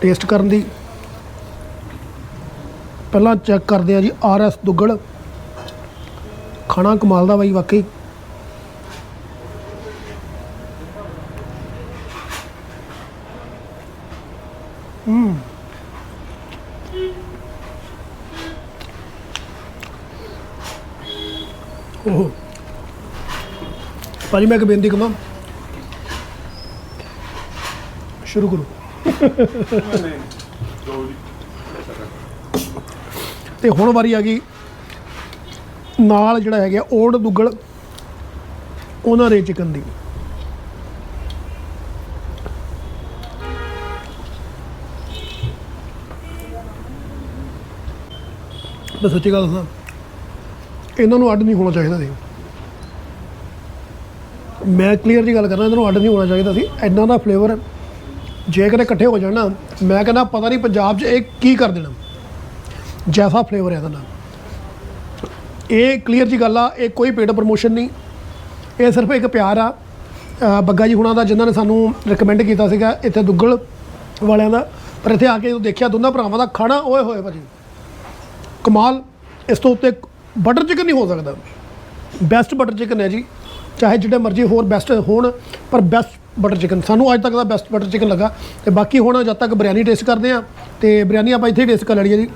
ਟੇਸਟ ਕਰਨ ਦੀ। ਪਹਿਲਾਂ ਚੈੱਕ ਕਰਦੇ ਆ ਜੀ ਆਰ ਐਸ ਦੁੱਗਲ। ਖਾਣਾ ਕਮਾਲ ਦਾ ਬਾਈ ਵਾਕਈ। ਓਹ। ਭਾਜੀ ਮੈਂ ਇੱਕ ਬੇਨਤੀ ਕਰਾਂ ਸ਼ੁਰੂ ਕਰੋ। ਤੇ ਹੁਣ ਵਾਰੀ ਆ ਗਈ। ਨਾਲ ਜਿਹੜਾ ਹੈਗਾ ਓੜ ਦੁੱਗਲ, ਉਹਨਾਂ ਦੇ ਚਿਕਨ ਦੀ। ਮੈਂ ਸੱਚੀ ਗੱਲ ਦੱਸਾਂ, ਇਹਨਾਂ ਨੂੰ ਅੱਡ ਨਹੀਂ ਹੋਣਾ ਚਾਹੀਦਾ ਸੀ। ਮੈਂ ਕਲੀਅਰ ਜੀ ਗੱਲ ਕਰਦਾ, ਇਹਨਾਂ ਨੂੰ ਅੱਡ ਨਹੀਂ ਹੋਣਾ ਚਾਹੀਦਾ ਸੀ। ਇੰਨਾ ਦਾ ਫਲੇਵਰ ਜੇ ਕਦੇ ਇਕੱਠੇ ਹੋ ਜਾਣ ਨਾ, ਮੈਂ ਕਹਿੰਦਾ ਪਤਾ ਨਹੀਂ ਪੰਜਾਬ 'ਚ ਇਹ ਕੀ ਕਰ ਦੇਣਾ। ਜੈਸਾ ਫਲੇਵਰ ਹੈ ਇਹਦਾ ਨਾ। ਇਹ ਕਲੀਅਰ ਜੀ ਗੱਲ ਆ, ਇਹ ਕੋਈ ਪੇਡ ਪ੍ਰਮੋਸ਼ਨ ਨਹੀਂ। ਇਹ ਸਿਰਫ ਇੱਕ ਪਿਆਰ ਆ। ਬੱਗਾ ਜੀ ਹੁਣਾਂ ਦਾ, ਜਿਨ੍ਹਾਂ ਨੇ ਸਾਨੂੰ ਰეკਮੈਂਡ ਕੀਤਾ ਸੀਗਾ ਇੱਥੇ ਦੁੱਗਲ ਵਾਲਿਆਂ ਦਾ। ਪਰ ਇੱਥੇ ਆ ਕੇ ਜਦੋਂ ਦੇਖਿਆ, ਦੋਨਾਂ ਭਰਾਵਾਂ ਦਾ ਖਾਣਾ, ਓਏ ਹੋਏ ਭਾਜੀ। ਕਮਾਲ। ਇਸ ਤੋਂ ਉੱਤੇ ਬਟਰ ਚਿਕਨ ਨਹੀਂ ਹੋ ਸਕਦਾ। ਬੈਸਟ ਬਟਰ ਚਿਕਨ ਹੈ ਜੀ। ਚਾਹੇ ਜਿਹੜੇ ਮਰਜ਼ੀ ਹੋਰ ਬੈਸਟ ਹੋਣ, ਪਰ ਬੈਸਟ ਬਟਰ ਚਿਕਨ ਸਾਨੂੰ ਅੱਜ ਤੱਕ ਦਾ ਬੈਸਟ ਬਟਰ ਚਿਕਨ ਲੱਗਾ। ਤੇ ਬਾਕੀ ਹੁਣ ਜਦ ਤੱਕ ਬਿਰਿਆਨੀ ਟੇਸਟ ਕਰਦੇ ਆ, ਤੇ ਬਿਰਿਆਨੀ ਆਪਾਂ ਇੱਥੇ ਹੀ ਟੇਸਟ ਕਰ ਲੈਣੀ ਹੈ ਜੀ।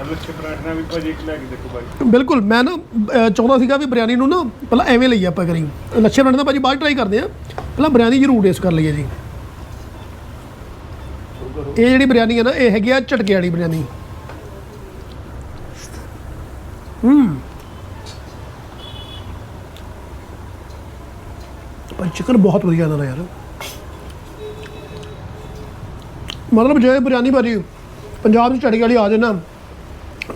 ਆਲੂ ਪਰਾਠਾ ਵੀ ਭਾਜੀ ਇੱਕ ਲੈ ਕੇ ਦੇਖੋ ਭਾਈ ਬਿਲਕੁਲ ਮੈਂ ਨਾ ਅਹ, ਚਾਹੁੰਦਾ ਸੀਗਾ ਵੀ ਬਿਰਿਆਨੀ ਨੂੰ ਨਾ ਪਹਿਲਾਂ ਐਵੇਂ ਲਈਏ ਆਪਾਂ ਕਰੀ ਲੱਛੇ ਬਣਨ ਦਾ ਭਾਜੀ ਬਾਅਦ ਟਰਾਈ ਕਰਦੇ ਆ। ਪਹਿਲਾਂ ਬਿਰਿਆਨੀ ਜ਼ਰੂਰ ਟੇਸਟ ਕਰ ਲਈਏ ਜੀ। ਇਹ ਜਿਹੜੀ ਬਿਰਿਆਨੀ ਹੈ ਨਾ ਇਹ ਹੈਗੀ ਆ ਝਟਕੇ ਵਾਲੀ ਬਿਰਿਆਨੀ। ਹੂੰ। ਪਰ ਚਿਕਨ ਬਹੁਤ ਵਧੀਆ ਇਹਨਾਂ ਦਾ ਯਾਰ। ਮਤਲਬ ਜੇ ਬਿਰਿਆਨੀ ਭਾਜੀ ਪੰਜਾਬ 'ਚ ਝਟਕੇ ਵਾਲੀ ਆ ਜਾਏ ਨਾ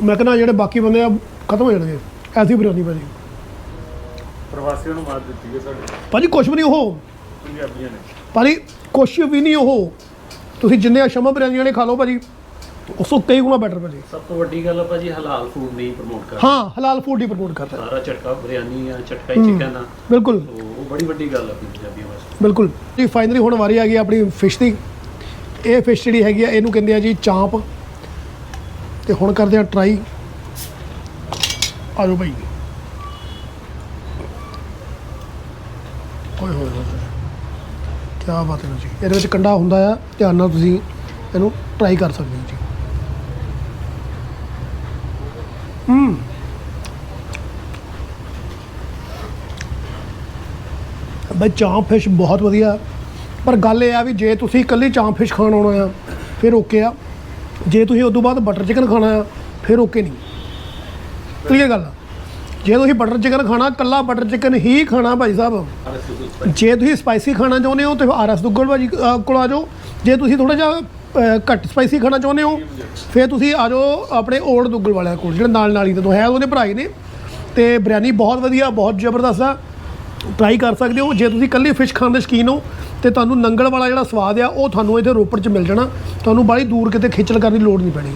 ਮੈਂ ਕਹਿੰਦਾ ਜਿਹੜੇ ਬਾਕੀ ਬੰਦੇ ਆ ਖਤਮ ਹੋ ਜਾਣਗੇ। ਐਸੀ ਬਿਰਿਆਨੀ ਭਾਜੀ। ਪ੍ਰਵਾਸੀਆਂ ਨੂੰ ਮਾਰ ਦਿੱਤੀ ਹੈ ਸਾਡੇ। ਭਾਜੀ ਕੁਛ ਵੀ ਨਹੀਂ ਉਹ। ਪੰਜਾਬੀਆਂ ਨੇ। ਭਾਜੀ ਕੁਛ ਵੀ ਨਹੀਂ ਉਹ। ਤੁਸੀਂ ਜਿੰਨੇ ਅਸ਼ਮਾ ਬਿਰਿਆਨੀਆਂ ਨੇ ਖਾ ਲਓ ਭਾਜੀ ਉਸ ਤੋਂ ਕਈ ਗੁਣਾ ਬੈਟਰ ਭਾਜੀ। ਸਭ ਤੋਂ ਵੱਡੀ ਗੱਲ ਆ ਭਾਜੀ ਹਲਾਲ ਫੂਡ ਨਹੀਂ ਪ੍ਰਮੋਟ ਕਰ ਹਾਂ ਹਲਾਲ ਫੂਡ ਹੀ ਪ੍ਰਮੋਟ ਕਰਦਾ। ਸਾਰਾ ਝਟਕਾ ਬਿਰਿਆਨੀ ਆ ਝਟਕਾ ਹੀ ਚਿਕਨ ਆ। ਬਿਲਕੁਲ। ਉਹ ਉਹ ਬੜੀ ਵੱਡੀ ਗੱਲ ਆ ਪੰਜਾਬੀਆਂ ਵਾਸਤੇ। ਬਿਲਕੁਲ। ਜੀ ਫਾਈਨਲੀ ਹੁਣ ਵਾਰੀ ਆ ਗਈ ਆਪਣੀ ਫਿਸ਼ ਦੀ। ਇਹ ਫਿਸ਼ ਜਿਹੜੀ ਹੈਗੀ ਆ ਇਹਨੂੰ ਕਹਿੰਦੇ ਆ ਜੀ ਚਾਂਪ। ਤੇ ਹੁਣ ਕਰਦੇ ਆ ਟਰਾਈ ਆਜੋ ਭਾਈ ਓਏ ਹੋਏ ਹੋਏ ਕੀ ਬਾਤ ਹੈ ਜੀ। ਇਹਦੇ ਵਿੱਚ ਕੰਡਾ ਹੁੰਦਾ ਆ, ਧਿਆਨ ਨਾਲ ਤੁਸੀਂ ਇਹਨੂੰ ਟਰਾਈ ਕਰ ਸਕਦੇ ਹੋ ਜੀ। ਹੂੰ। ਬਈ ਚਾਂਪ ਫਿਸ਼ ਬਹੁਤ ਵਧੀਆ। ਪਰ ਗੱਲ ਇਹ ਆ ਵੀ ਜੇ ਤੁਸੀਂ ਇਕੱਲੀ ਚਾਂਪ ਫਿਸ਼ ਖਾਣ ਆਉਣਾ ਆ, ਫਿਰ ਓਕੇ ਆ। ਜੇ ਤੁਸੀਂ ਉਸ ਤੋਂ ਬਾਅਦ ਬਟਰ ਚਿਕਨ ਖਾਣਾ ਆ ਫਿਰ ਓਕੇ ਨਹੀਂ। ਕਲੀਅਰ ਗੱਲ ਆ? ਜੇ ਤੁਸੀਂ ਬਟਰ ਚਿਕਨ ਖਾਣਾ ਕੱਲਾ ਬਟਰ ਚਿਕਨ ਹੀ ਖਾਣਾ ਭਾਈ ਸਾਹਿਬ। ਜੇ ਤੁਸੀਂ ਸਪਾਈਸੀ ਖਾਣਾ ਚਾਹੁੰਦੇ ਹੋ ਤੇ ਆਰਐਸ ਦੁੱਗਲ ਭਾਜੀ ਅ, ਕੋਲ ਆ ਜਾਓ। ਜੇ ਤੁਸੀਂ ਥੋੜਾ ਜਿਹਾ ਅ, ਘੱਟ ਸਪਾਈਸੀ ਖਾਣਾ ਚਾਹੁੰਦੇ ਹੋ ਫਿਰ ਤੁਸੀਂ ਆ ਜਾਓ ਆਪਣੇ ਓਲਡ ਦੁੱਗਲ ਵਾਲਿਆਂ ਕੋਲ ਜਿਹੜੇ ਨਾਲ ਨਾਲ ਹੀ ਤੋਂ ਹੈ ਉਹਦੇ ਭਰਾ ਹੀ ਨੇ। ਤੇ ਬਿਰਿਆਨੀ ਬਹੁਤ ਵਧੀਆ ਬਹੁਤ ਜ਼ਬਰਦਸਤ ਆ। ਟਰਾਈ ਕਰ ਸਕਦੇ ਹੋ। ਜੇ ਤੁਸੀਂ ਇਕੱਲੀ ਫਿਸ਼ ਖਾਣ ਦੇ ਸ਼ੌਕੀਨ ਹੋ ਤੇ ਤੁਹਾਨੂੰ ਨੰਗਲ ਵਾਲਾ ਜਿਹੜਾ ਸਵਾਦ ਆ, ਉਹ ਤੁਹਾਨੂੰ ਇੱਥੇ ਰੋਪੜ 'ਚ ਮਿਲ ਜਾਣਾ। ਤੁਹਾਨੂੰ ਬਾਹਲੀ ਦੂਰ ਕਿਤੇ ਖੇਚਲ ਕਰਨ ਦੀ ਲੋੜ ਨਹੀਂ ਪੈਣੀ।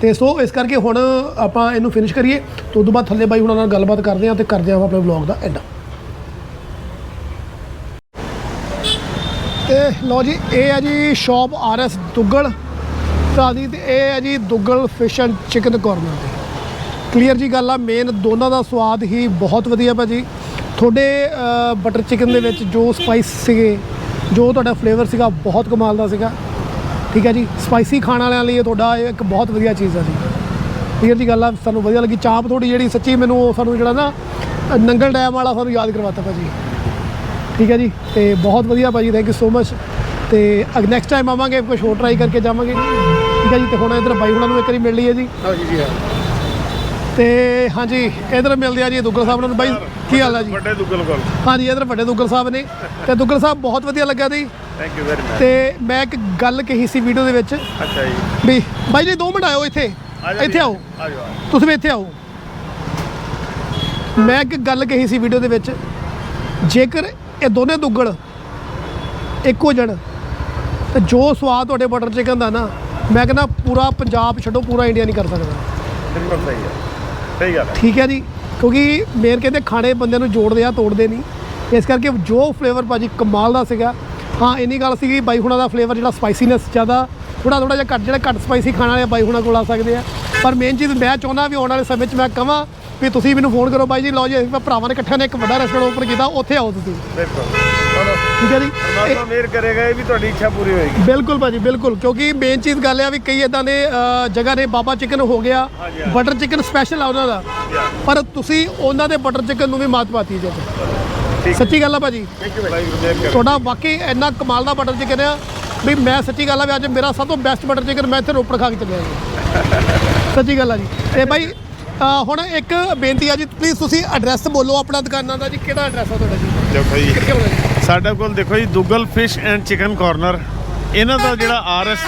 ਤੇ ਸੋ ਇਸ ਕਰਕੇ ਹੁਣ ਆਪਾਂ ਇਹਨੂੰ ਫਿਨਿਸ਼ ਕਰੀਏ। ਤੇ ਉਸ ਤੋਂ ਬਾਅਦ ਥੱਲੇ ਬਾਈ ਹੁਣਾਂ ਨਾਲ ਗੱਲਬਾਤ ਕਰਦੇ ਹਾਂ ਤੇ ਕਰਦੇ ਹਾਂ ਆਪਣੇ ਵਲੌਗ ਦਾ ਐਂਡ ਤੇ ਲਓ ਜੀ, ਇਹ ਹੈ ਜੀ ਸ਼ਾਪ ਆਰ ਐਸ ਦੁੱਗਲ ਭਰਾ ਦੀ ਤੇ ਇਹ ਹੈ ਜੀ Duggal fish and chicken corner the clear ਜੀ ਗੱਲ ਆ ਮੇਨ ਦੋਨਾਂ ਦਾ ਸਵਾਦ ਹੀ ਬਹੁਤ ਵਧੀਆ ਭਾਜੀ। ਤੁਹਾਡੇ ਬਟਰ ਚਿਕਨ ਦੇ ਵਿੱਚ ਜੋ ਸਪਾਈਸ ਸੀਗੇ ਜੋ ਤੁਹਾਡਾ ਫਲੇਵਰ ਸੀਗਾ, ਬਹੁਤ ਕਮਾਲ ਦਾ ਸੀਗਾ। ਠੀਕ ਹੈ ਜੀ? ਸਪਾਈਸੀ ਖਾਣ ਵਾਲਿਆਂ ਲਈ ਤੁਹਾਡਾ ਇਹ ਇੱਕ ਬਹੁਤ ਵਧੀਆ ਚੀਜ਼ ਹੈ ਜੀ। ਕਲੀਅਰ ਜੀ ਗੱਲ ਆ? ਸਾਨੂੰ ਵਧੀਆ ਲੱਗੀ। ਚਾਪ ਤੁਹਾਡੀ ਜਿਹੜੀ ਸੱਚੀ ਮੈਨੂੰ ਉਹ ਸਾਨੂੰ ਜਿਹੜਾ ਨਾ, ਨੰਗਲ ਡੈਮ ਵਾਲਾ ਸਾਨੂੰ ਯਾਦ ਕਰਵਾਤਾ ਭਾਜੀ। ਠੀਕ ਹੈ ਜੀ? ਤੇ ਬਹੁਤ ਵਧੀਆ ਭਾਜੀ ਥੈਂਕ ਯੂ ਸੋ ਮਚ ਤੇ ਅਗ ਨੈਕਸਟ ਟਾਈਮ ਆਵਾਂਗੇ ਕੁਝ ਹੋਰ ਟਰਾਈ ਕਰਕੇ ਜਾਵਾਂਗੇ। ਠੀਕ ਹੈ ਜੀ? ਤੇ ਹੁਣ ਇਧਰ ਬਾਈ ਹੁਣਾਂ ਨੂੰ ਇੱਕ ਵਾਰੀ ਮਿਲ ਲਈਏ ਜੀ। ਹਾਂ ਜੀ ਜੀ ਤੇ ਹਾਂਜੀ ਇਧਰ ਮਿਲਦੇ ਆ ਜੀ ਦੁੱਗਲ ਸਾਹਿਬ ਨੂੰ ਬਾਈ ਕੀ ਹਾਲ ਹੈ ਜੀ? ਵੱਡੇ ਦੁੱਗਲ ਕੋਲ। ਹਾਂਜੀ ਇਧਰ ਵੱਡੇ ਦੁੱਗਲ ਸਾਹਿਬ ਨੇ। ਤੇ ਦੁੱਗਲ ਸਾਹਿਬ ਬਹੁਤ ਵਧੀਆ ਲੱਗਾ ਜੀ। ਥੈਂਕ ਯੂ ਵੈਰੀ ਮਚ ਤੇ ਮੈਂ ਇੱਕ ਗੱਲ ਕਹੀ ਸੀ ਵੀਡੀਓ ਦੇ ਵਿੱਚ। ਅੱਛਾ ਜੀ। ਵੀ ਬਾਈ ਜੀ 2 ਮਿੰਟ ਆਇਓ ਇੱਥੇ। ਆ ਇੱਥੇ ਆਓ। ਆ ਤੁਸੀਂ ਵੀ ਇੱਥੇ ਆਓ। ਮੈਂ ਇੱਕ ਗੱਲ ਕਹੀ ਸੀ ਵੀਡੀਓ ਦੇ ਵਿੱਚ। ਜੇਕਰ ਇਹ ਦੋਨੇ ਦੁੱਗਲ ਇੱਕੋ ਜਣ ਤੇ ਜੋ ਸਵਾਦ ਤੁਹਾਡੇ ਬਟਰ ਚਿਕਨ ਦਾ ਨਾ ਮੈਂ ਕਹਿੰਦਾ ਪੂਰਾ ਪੰਜਾਬ ਛੱਡੋ ਪੂਰਾ ਇੰਡੀਆ ਨਹੀਂ ਕਰ ਸਕਦਾ। ਬਿਲਕੁਲ ਸਹੀ ਹੈ। ਸਹੀ ਗੱਲ ਹੈ। ਠੀਕ ਹੈ ਜੀ ਕਿਉਂਕਿ ਮੇਨ ਕਹਿੰਦੇ ਖਾਣੇ ਬੰਦਿਆਂ ਨੂੰ ਜੋੜਦੇ ਆ ਤੋੜਦੇ ਨਹੀਂ। ਇਸ ਕਰਕੇ ਜੋ ਫਲੇਵਰ ਭਾਜੀ ਕਮਾਲ ਦਾ ਸੀਗਾ। ਹਾਂ ਇੰਨੀ ਗੱਲ ਸੀਗੀ ਬਾਈ ਹੁਣਾਂ ਦਾ ਫਲੇਵਰ ਜਿਹੜਾ ਸਪਾਈਸੀਨੈਸ ਜ਼ਿਆਦਾ ਥੋੜਾ ਥੋੜਾ ਜਿਹਾ ਘੱਟ ਜਿਹੜੇ ਘੱਟ ਸਪਾਈਸੀ ਖਾਣ ਵਾਲੇ ਬਾਈ ਹੁਣਾਂ ਕੋਲ ਆ ਸਕਦੇ ਆ। ਪਰ ਮੇਨ ਚੀਜ਼ ਮੈਂ ਚਾਹੁੰਦਾ ਵੀ ਆਉਣ ਵਾਲੇ ਸਮੇਂ 'ਚ ਮੈਂ ਕਹਾਂ ਵੀ ਤੁਸੀਂ ਮੈਨੂੰ ਫੋਨ ਕਰੋ ਬਾਈ ਜੀ ਲਓ ਜੀ ਅਸੀਂ ਭਰਾਵਾਂ ਨੇ ਇਕੱਠਿਆਂ ਨੇ ਇੱਕ ਵੱਡਾ ਰੈਸਟੋਰੈਂਟ ਓਪਨ ਕੀਤਾ ਉੱਥੇ ਆਓ ਤੁਸੀਂ। ਬਿਲਕੁਲ। ਠੀਕ ਹੈ ਜੀ? ਪਰਮਾਤਮਾ ਮਿਹਰ ਕਰੇਗਾ ਇਹ ਵੀ ਤੁਹਾਡੀ ਇੱਛਾ ਪੂਰੀ ਹੋਏਗੀ। ਬਿਲਕੁਲ ਭਾਜੀ ਬਿਲਕੁਲ। ਕਿਉਂਕਿ ਮੇਨ ਚੀਜ਼ ਗੱਲ ਆ ਵੀ ਕਈ ਇਦਾਂ ਦੇ ਜਗ੍ਹਾ ਨੇ ਬਾਬਾ ਚਿਕਨ ਹੋ ਗਿਆ। ਬਟਰ ਚਿਕਨ ਸਪੈਸ਼ਲ ਆ ਉਹਨਾਂ ਦਾ। ਪਰ ਤੁਸੀਂ ਉਹਨਾਂ ਦੇ ਬਟਰ ਚਿਕਨ ਨੂੰ ਵੀ ਮਾਤ ਪਾਤੀ ਜੇ। ਸੱਚੀ ਗੱਲ ਆ ਭਾਜੀ। ਤੁਹਾਡਾ ਵਾਕਈ ਇੰਨਾ ਕਮਾਲ ਦਾ ਬਟਰ ਚਿਕਨ ਆ ਵੀ ਮੈਂ ਸੱਚੀ ਗੱਲ ਆ ਵੀ ਅੱਜ ਮੇਰਾ ਸਭ ਤੋਂ ਬੈਸਟ ਬਟਰ ਚਿਕਨ ਮੈਂ ਇੱਥੇ ਰੋਪੜ ਖਾ ਕੇ ਚੱਲਿਆ ਜੀ। ਸੱਚੀ ਗੱਲ ਆ ਜੀ। ਤੇ ਭਾਈ ਹੁਣ ਇੱਕ ਬੇਨਤੀ ਆ ਜੀ ਪਲੀਜ਼ ਤੁਸੀਂ ਐਡਰੈਸ ਬੋਲੋ ਆਪਣਾ ਦੁਕਾਨਾਂ ਦਾ ਜੀ ਕਿਹੜਾ ਐਡਰੈਸ ਆ ਤੁਹਾਡਾ ਜੀ? ਦੇਖੋ ਜੀ। ਕਿੱਥੇ ਹੋਣਾ ਜੀ? ਸਾਡੇ ਕੋਲ ਦੇਖੋ ਜੀ, Duggal fish and chicken corner. ਇਹਨਾਂ ਦਾ ਜਿਹੜਾ ਆਰਐਸ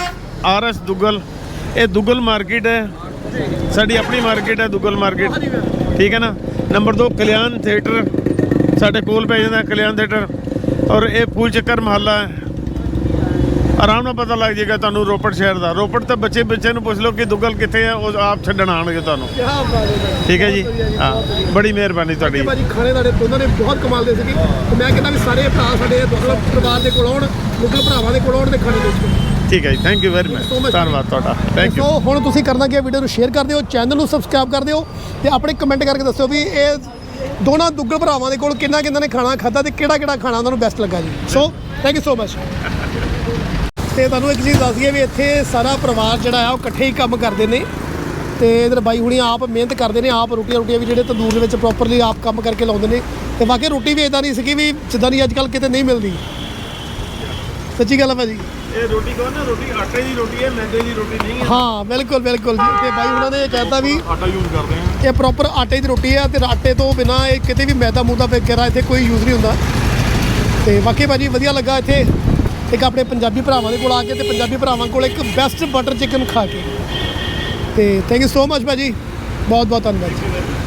ਆਰਐਸ ਦੁੱਗਲ, ਇਹ ਦੁੱਗਲ ਮਾਰਕੀਟ ਹੈ। ਸਾਡੀ ਆਪਣੀ ਮਾਰਕੀਟ ਹੈ ਦੁੱਗਲ ਮਾਰਕੀਟ। ਠੀਕ ਹੈ ਨਾ? Number 2 Kalyan theatre. ਸਾਡੇ ਕੋਲ ਪੈ ਜਾਂਦਾ ਕਲਿਆਣ ਥੀਏਟਰ। ਔਰ ਇਹ ਫੂਲ ਚੱਕਰ ਮਹੱਲਾ ਹੈ। ਆਰਾਮ ਨਾਲ ਪਤਾ ਲੱਗ ਜਾਏਗਾ ਤੁਹਾਨੂੰ ਰੋਪੜ ਸ਼ਹਿਰ ਦਾ। ਰੋਪੜ ਤੇ ਬੱਚੇ ਬੱਚੇ ਨੂੰ ਪੁੱਛ ਲਓ ਕਿ ਦੁੱਗਲ ਕਿੱਥੇ ਹੈ ਉਹ ਆਪ ਛੱਡਣ ਆਣਗੇ ਤੁਹਾਨੂੰ। ਕੀ ਬਾਤ ਹੈ ਭਾਈ। ਠੀਕ ਹੈ ਜੀ? ਹਾਂ। ਬੜੀ ਮਿਹਰਬਾਨੀ ਤੁਹਾਡੀ। ਭਾਜੀ ਖਾਣੇ ਤੁਹਾਡੇ ਦੋਨਾਂ ਨੇ ਬਹੁਤ ਕਮਾਲ ਦੇ ਸੀਗੇ। ਤੇ ਮੈਂ ਕਹਿੰਦਾ ਵੀ ਸਾਰੇ ਭਰਾ ਸਾਡੇ ਦੁੱਗਲ ਪਰਿਵਾਰ ਦੇ ਕੋਲ ਆਉਣ ਦੁੱਗਲ ਭਰਾਵਾਂ ਦੇ ਕੋਲ ਆਉਣ ਤੇ ਖਾਣੇ ਦੇ ਠੀਕ ਹੈ ਜੀ ਥੈਂਕ ਯੂ ਵੈਰੀ ਮਚ. ਧੰਨਵਾਦ ਤੁਹਾਡਾ। ਥੈਂਕ ਯੂ ਸੋ ਹੁਣ ਤੁਸੀਂ ਕਰਨਾ ਕੀ ਹੈ ਵੀਡੀਓ ਨੂੰ ਸ਼ੇਅਰ ਕਰ ਦਿਓ ਚੈਨਲ ਨੂੰ ਸਬਸਕ੍ਰਾਈਬ ਕਰ ਦਿਓ ਤੇ ਆਪਣੇ ਕਮੈਂਟ ਕਰਕੇ ਦੱਸਿਓ ਵੀ ਇਹ ਦੋਨਾਂ ਦੁੱਗਲ ਭਰਾਵਾਂ ਦੇ ਕੋਲ ਕਿੰਨਾ ਕਿੰਨਾ ਨੇ ਖਾਣਾ ਖਾਦਾ ਤੇ ਕਿਹੜਾ ਕਿਹੜਾ ਖਾਣਾ ਉਹਨਾਂ ਨੂੰ ਬੈਸਟ ਲੱਗਾ ਜੀ। So thank you so much ਤੇ ਤੁਹਾਨੂੰ ਇੱਕ ਚੀਜ਼ ਦੱਸ ਦਈਏ ਵੀ ਇੱਥੇ ਸਾਰਾ ਪਰਿਵਾਰ ਜਿਹੜਾ ਆ ਉਹ ਇਕੱਠੇ ਹੀ ਕੰਮ ਕਰਦੇ ਨੇ। ਤੇ ਇਧਰ ਬਾਈ ਹੁਣੀ ਆਪ ਮਿਹਨਤ ਕਰਦੇ ਨੇ ਆਪ ਰੋਟੀਆਂ ਰੋਟੀਆਂ ਵੀ ਜਿਹੜੇ ਤੰਦੂਰ ਦੇ ਵਿੱਚ ਪ੍ਰੋਪਰਲੀ ਆਪ ਕੰਮ ਕਰਕੇ ਲਾਉਂਦੇ ਨੇ। ਤੇ ਵਾਕਈ ਰੋਟੀ ਵੀ ਇਦਾਂ ਨਹੀਂ ਸੀਗੀ ਵੀ ਜਿੱਦਾਂ ਦੀ ਅੱਜ ਕੱਲ ਕਿਤੇ ਨਹੀਂ ਮਿਲਦੀ। ਸੱਚੀ ਗੱਲ ਹੈ ਭਾਜੀ। ਇਹ ਰੋਟੀ ਕਹੋ ਨਾ ਰੋਟੀ ਆਟੇ ਦੀ ਰੋਟੀ ਹੈ ਮੈਦੇ ਦੀ ਰੋਟੀ ਨਹੀਂ ਹੈ। ਹਾਂ ਬਿਲਕੁਲ ਬਿਲਕੁਲ ਜੀ। ਤੇ ਬਾਈ ਉਹਨਾਂ ਨੇ ਕਹਿਤਾ ਵੀ ਆਟਾ ਯੂਜ਼ ਕਰਦੇ ਹਾਂ ਇਹ ਪ੍ਰੋਪਰ ਆਟੇ ਦੀ ਰੋਟੀ ਆ ਤੇ ਆਟੇ ਤੋਂ ਬਿਨਾ ਇਹ ਕਿਤੇ ਵੀ ਮੈਦਾ ਮੂਦਾ ਵਗੈਰਾ ਇੱਥੇ ਕੋਈ ਯੂਜ਼ ਨਹੀਂ ਹੁੰਦਾ। ਤੇ ਵਾਕਈ ਭਾਜੀ ਵਧੀਆ ਲੱਗਾ ਇੱਥੇ। ਇੱਕ ਆਪਣੇ ਪੰਜਾਬੀ ਭਰਾਵਾਂ ਦੇ ਕੋਲ ਆ ਕੇ ਤੇ ਪੰਜਾਬੀ ਭਰਾਵਾਂ ਕੋਲ ਇੱਕ ਬੈਸਟ ਬਟਰ ਚਿਕਨ ਖਾ ਕੇ। ਤੇ ਥੈਂਕ ਯੂ ਸੋ ਮਚ ਭਾਜੀ। ਬਹੁਤ ਬਹੁਤ ਧੰਨਵਾਦ ਜੀ।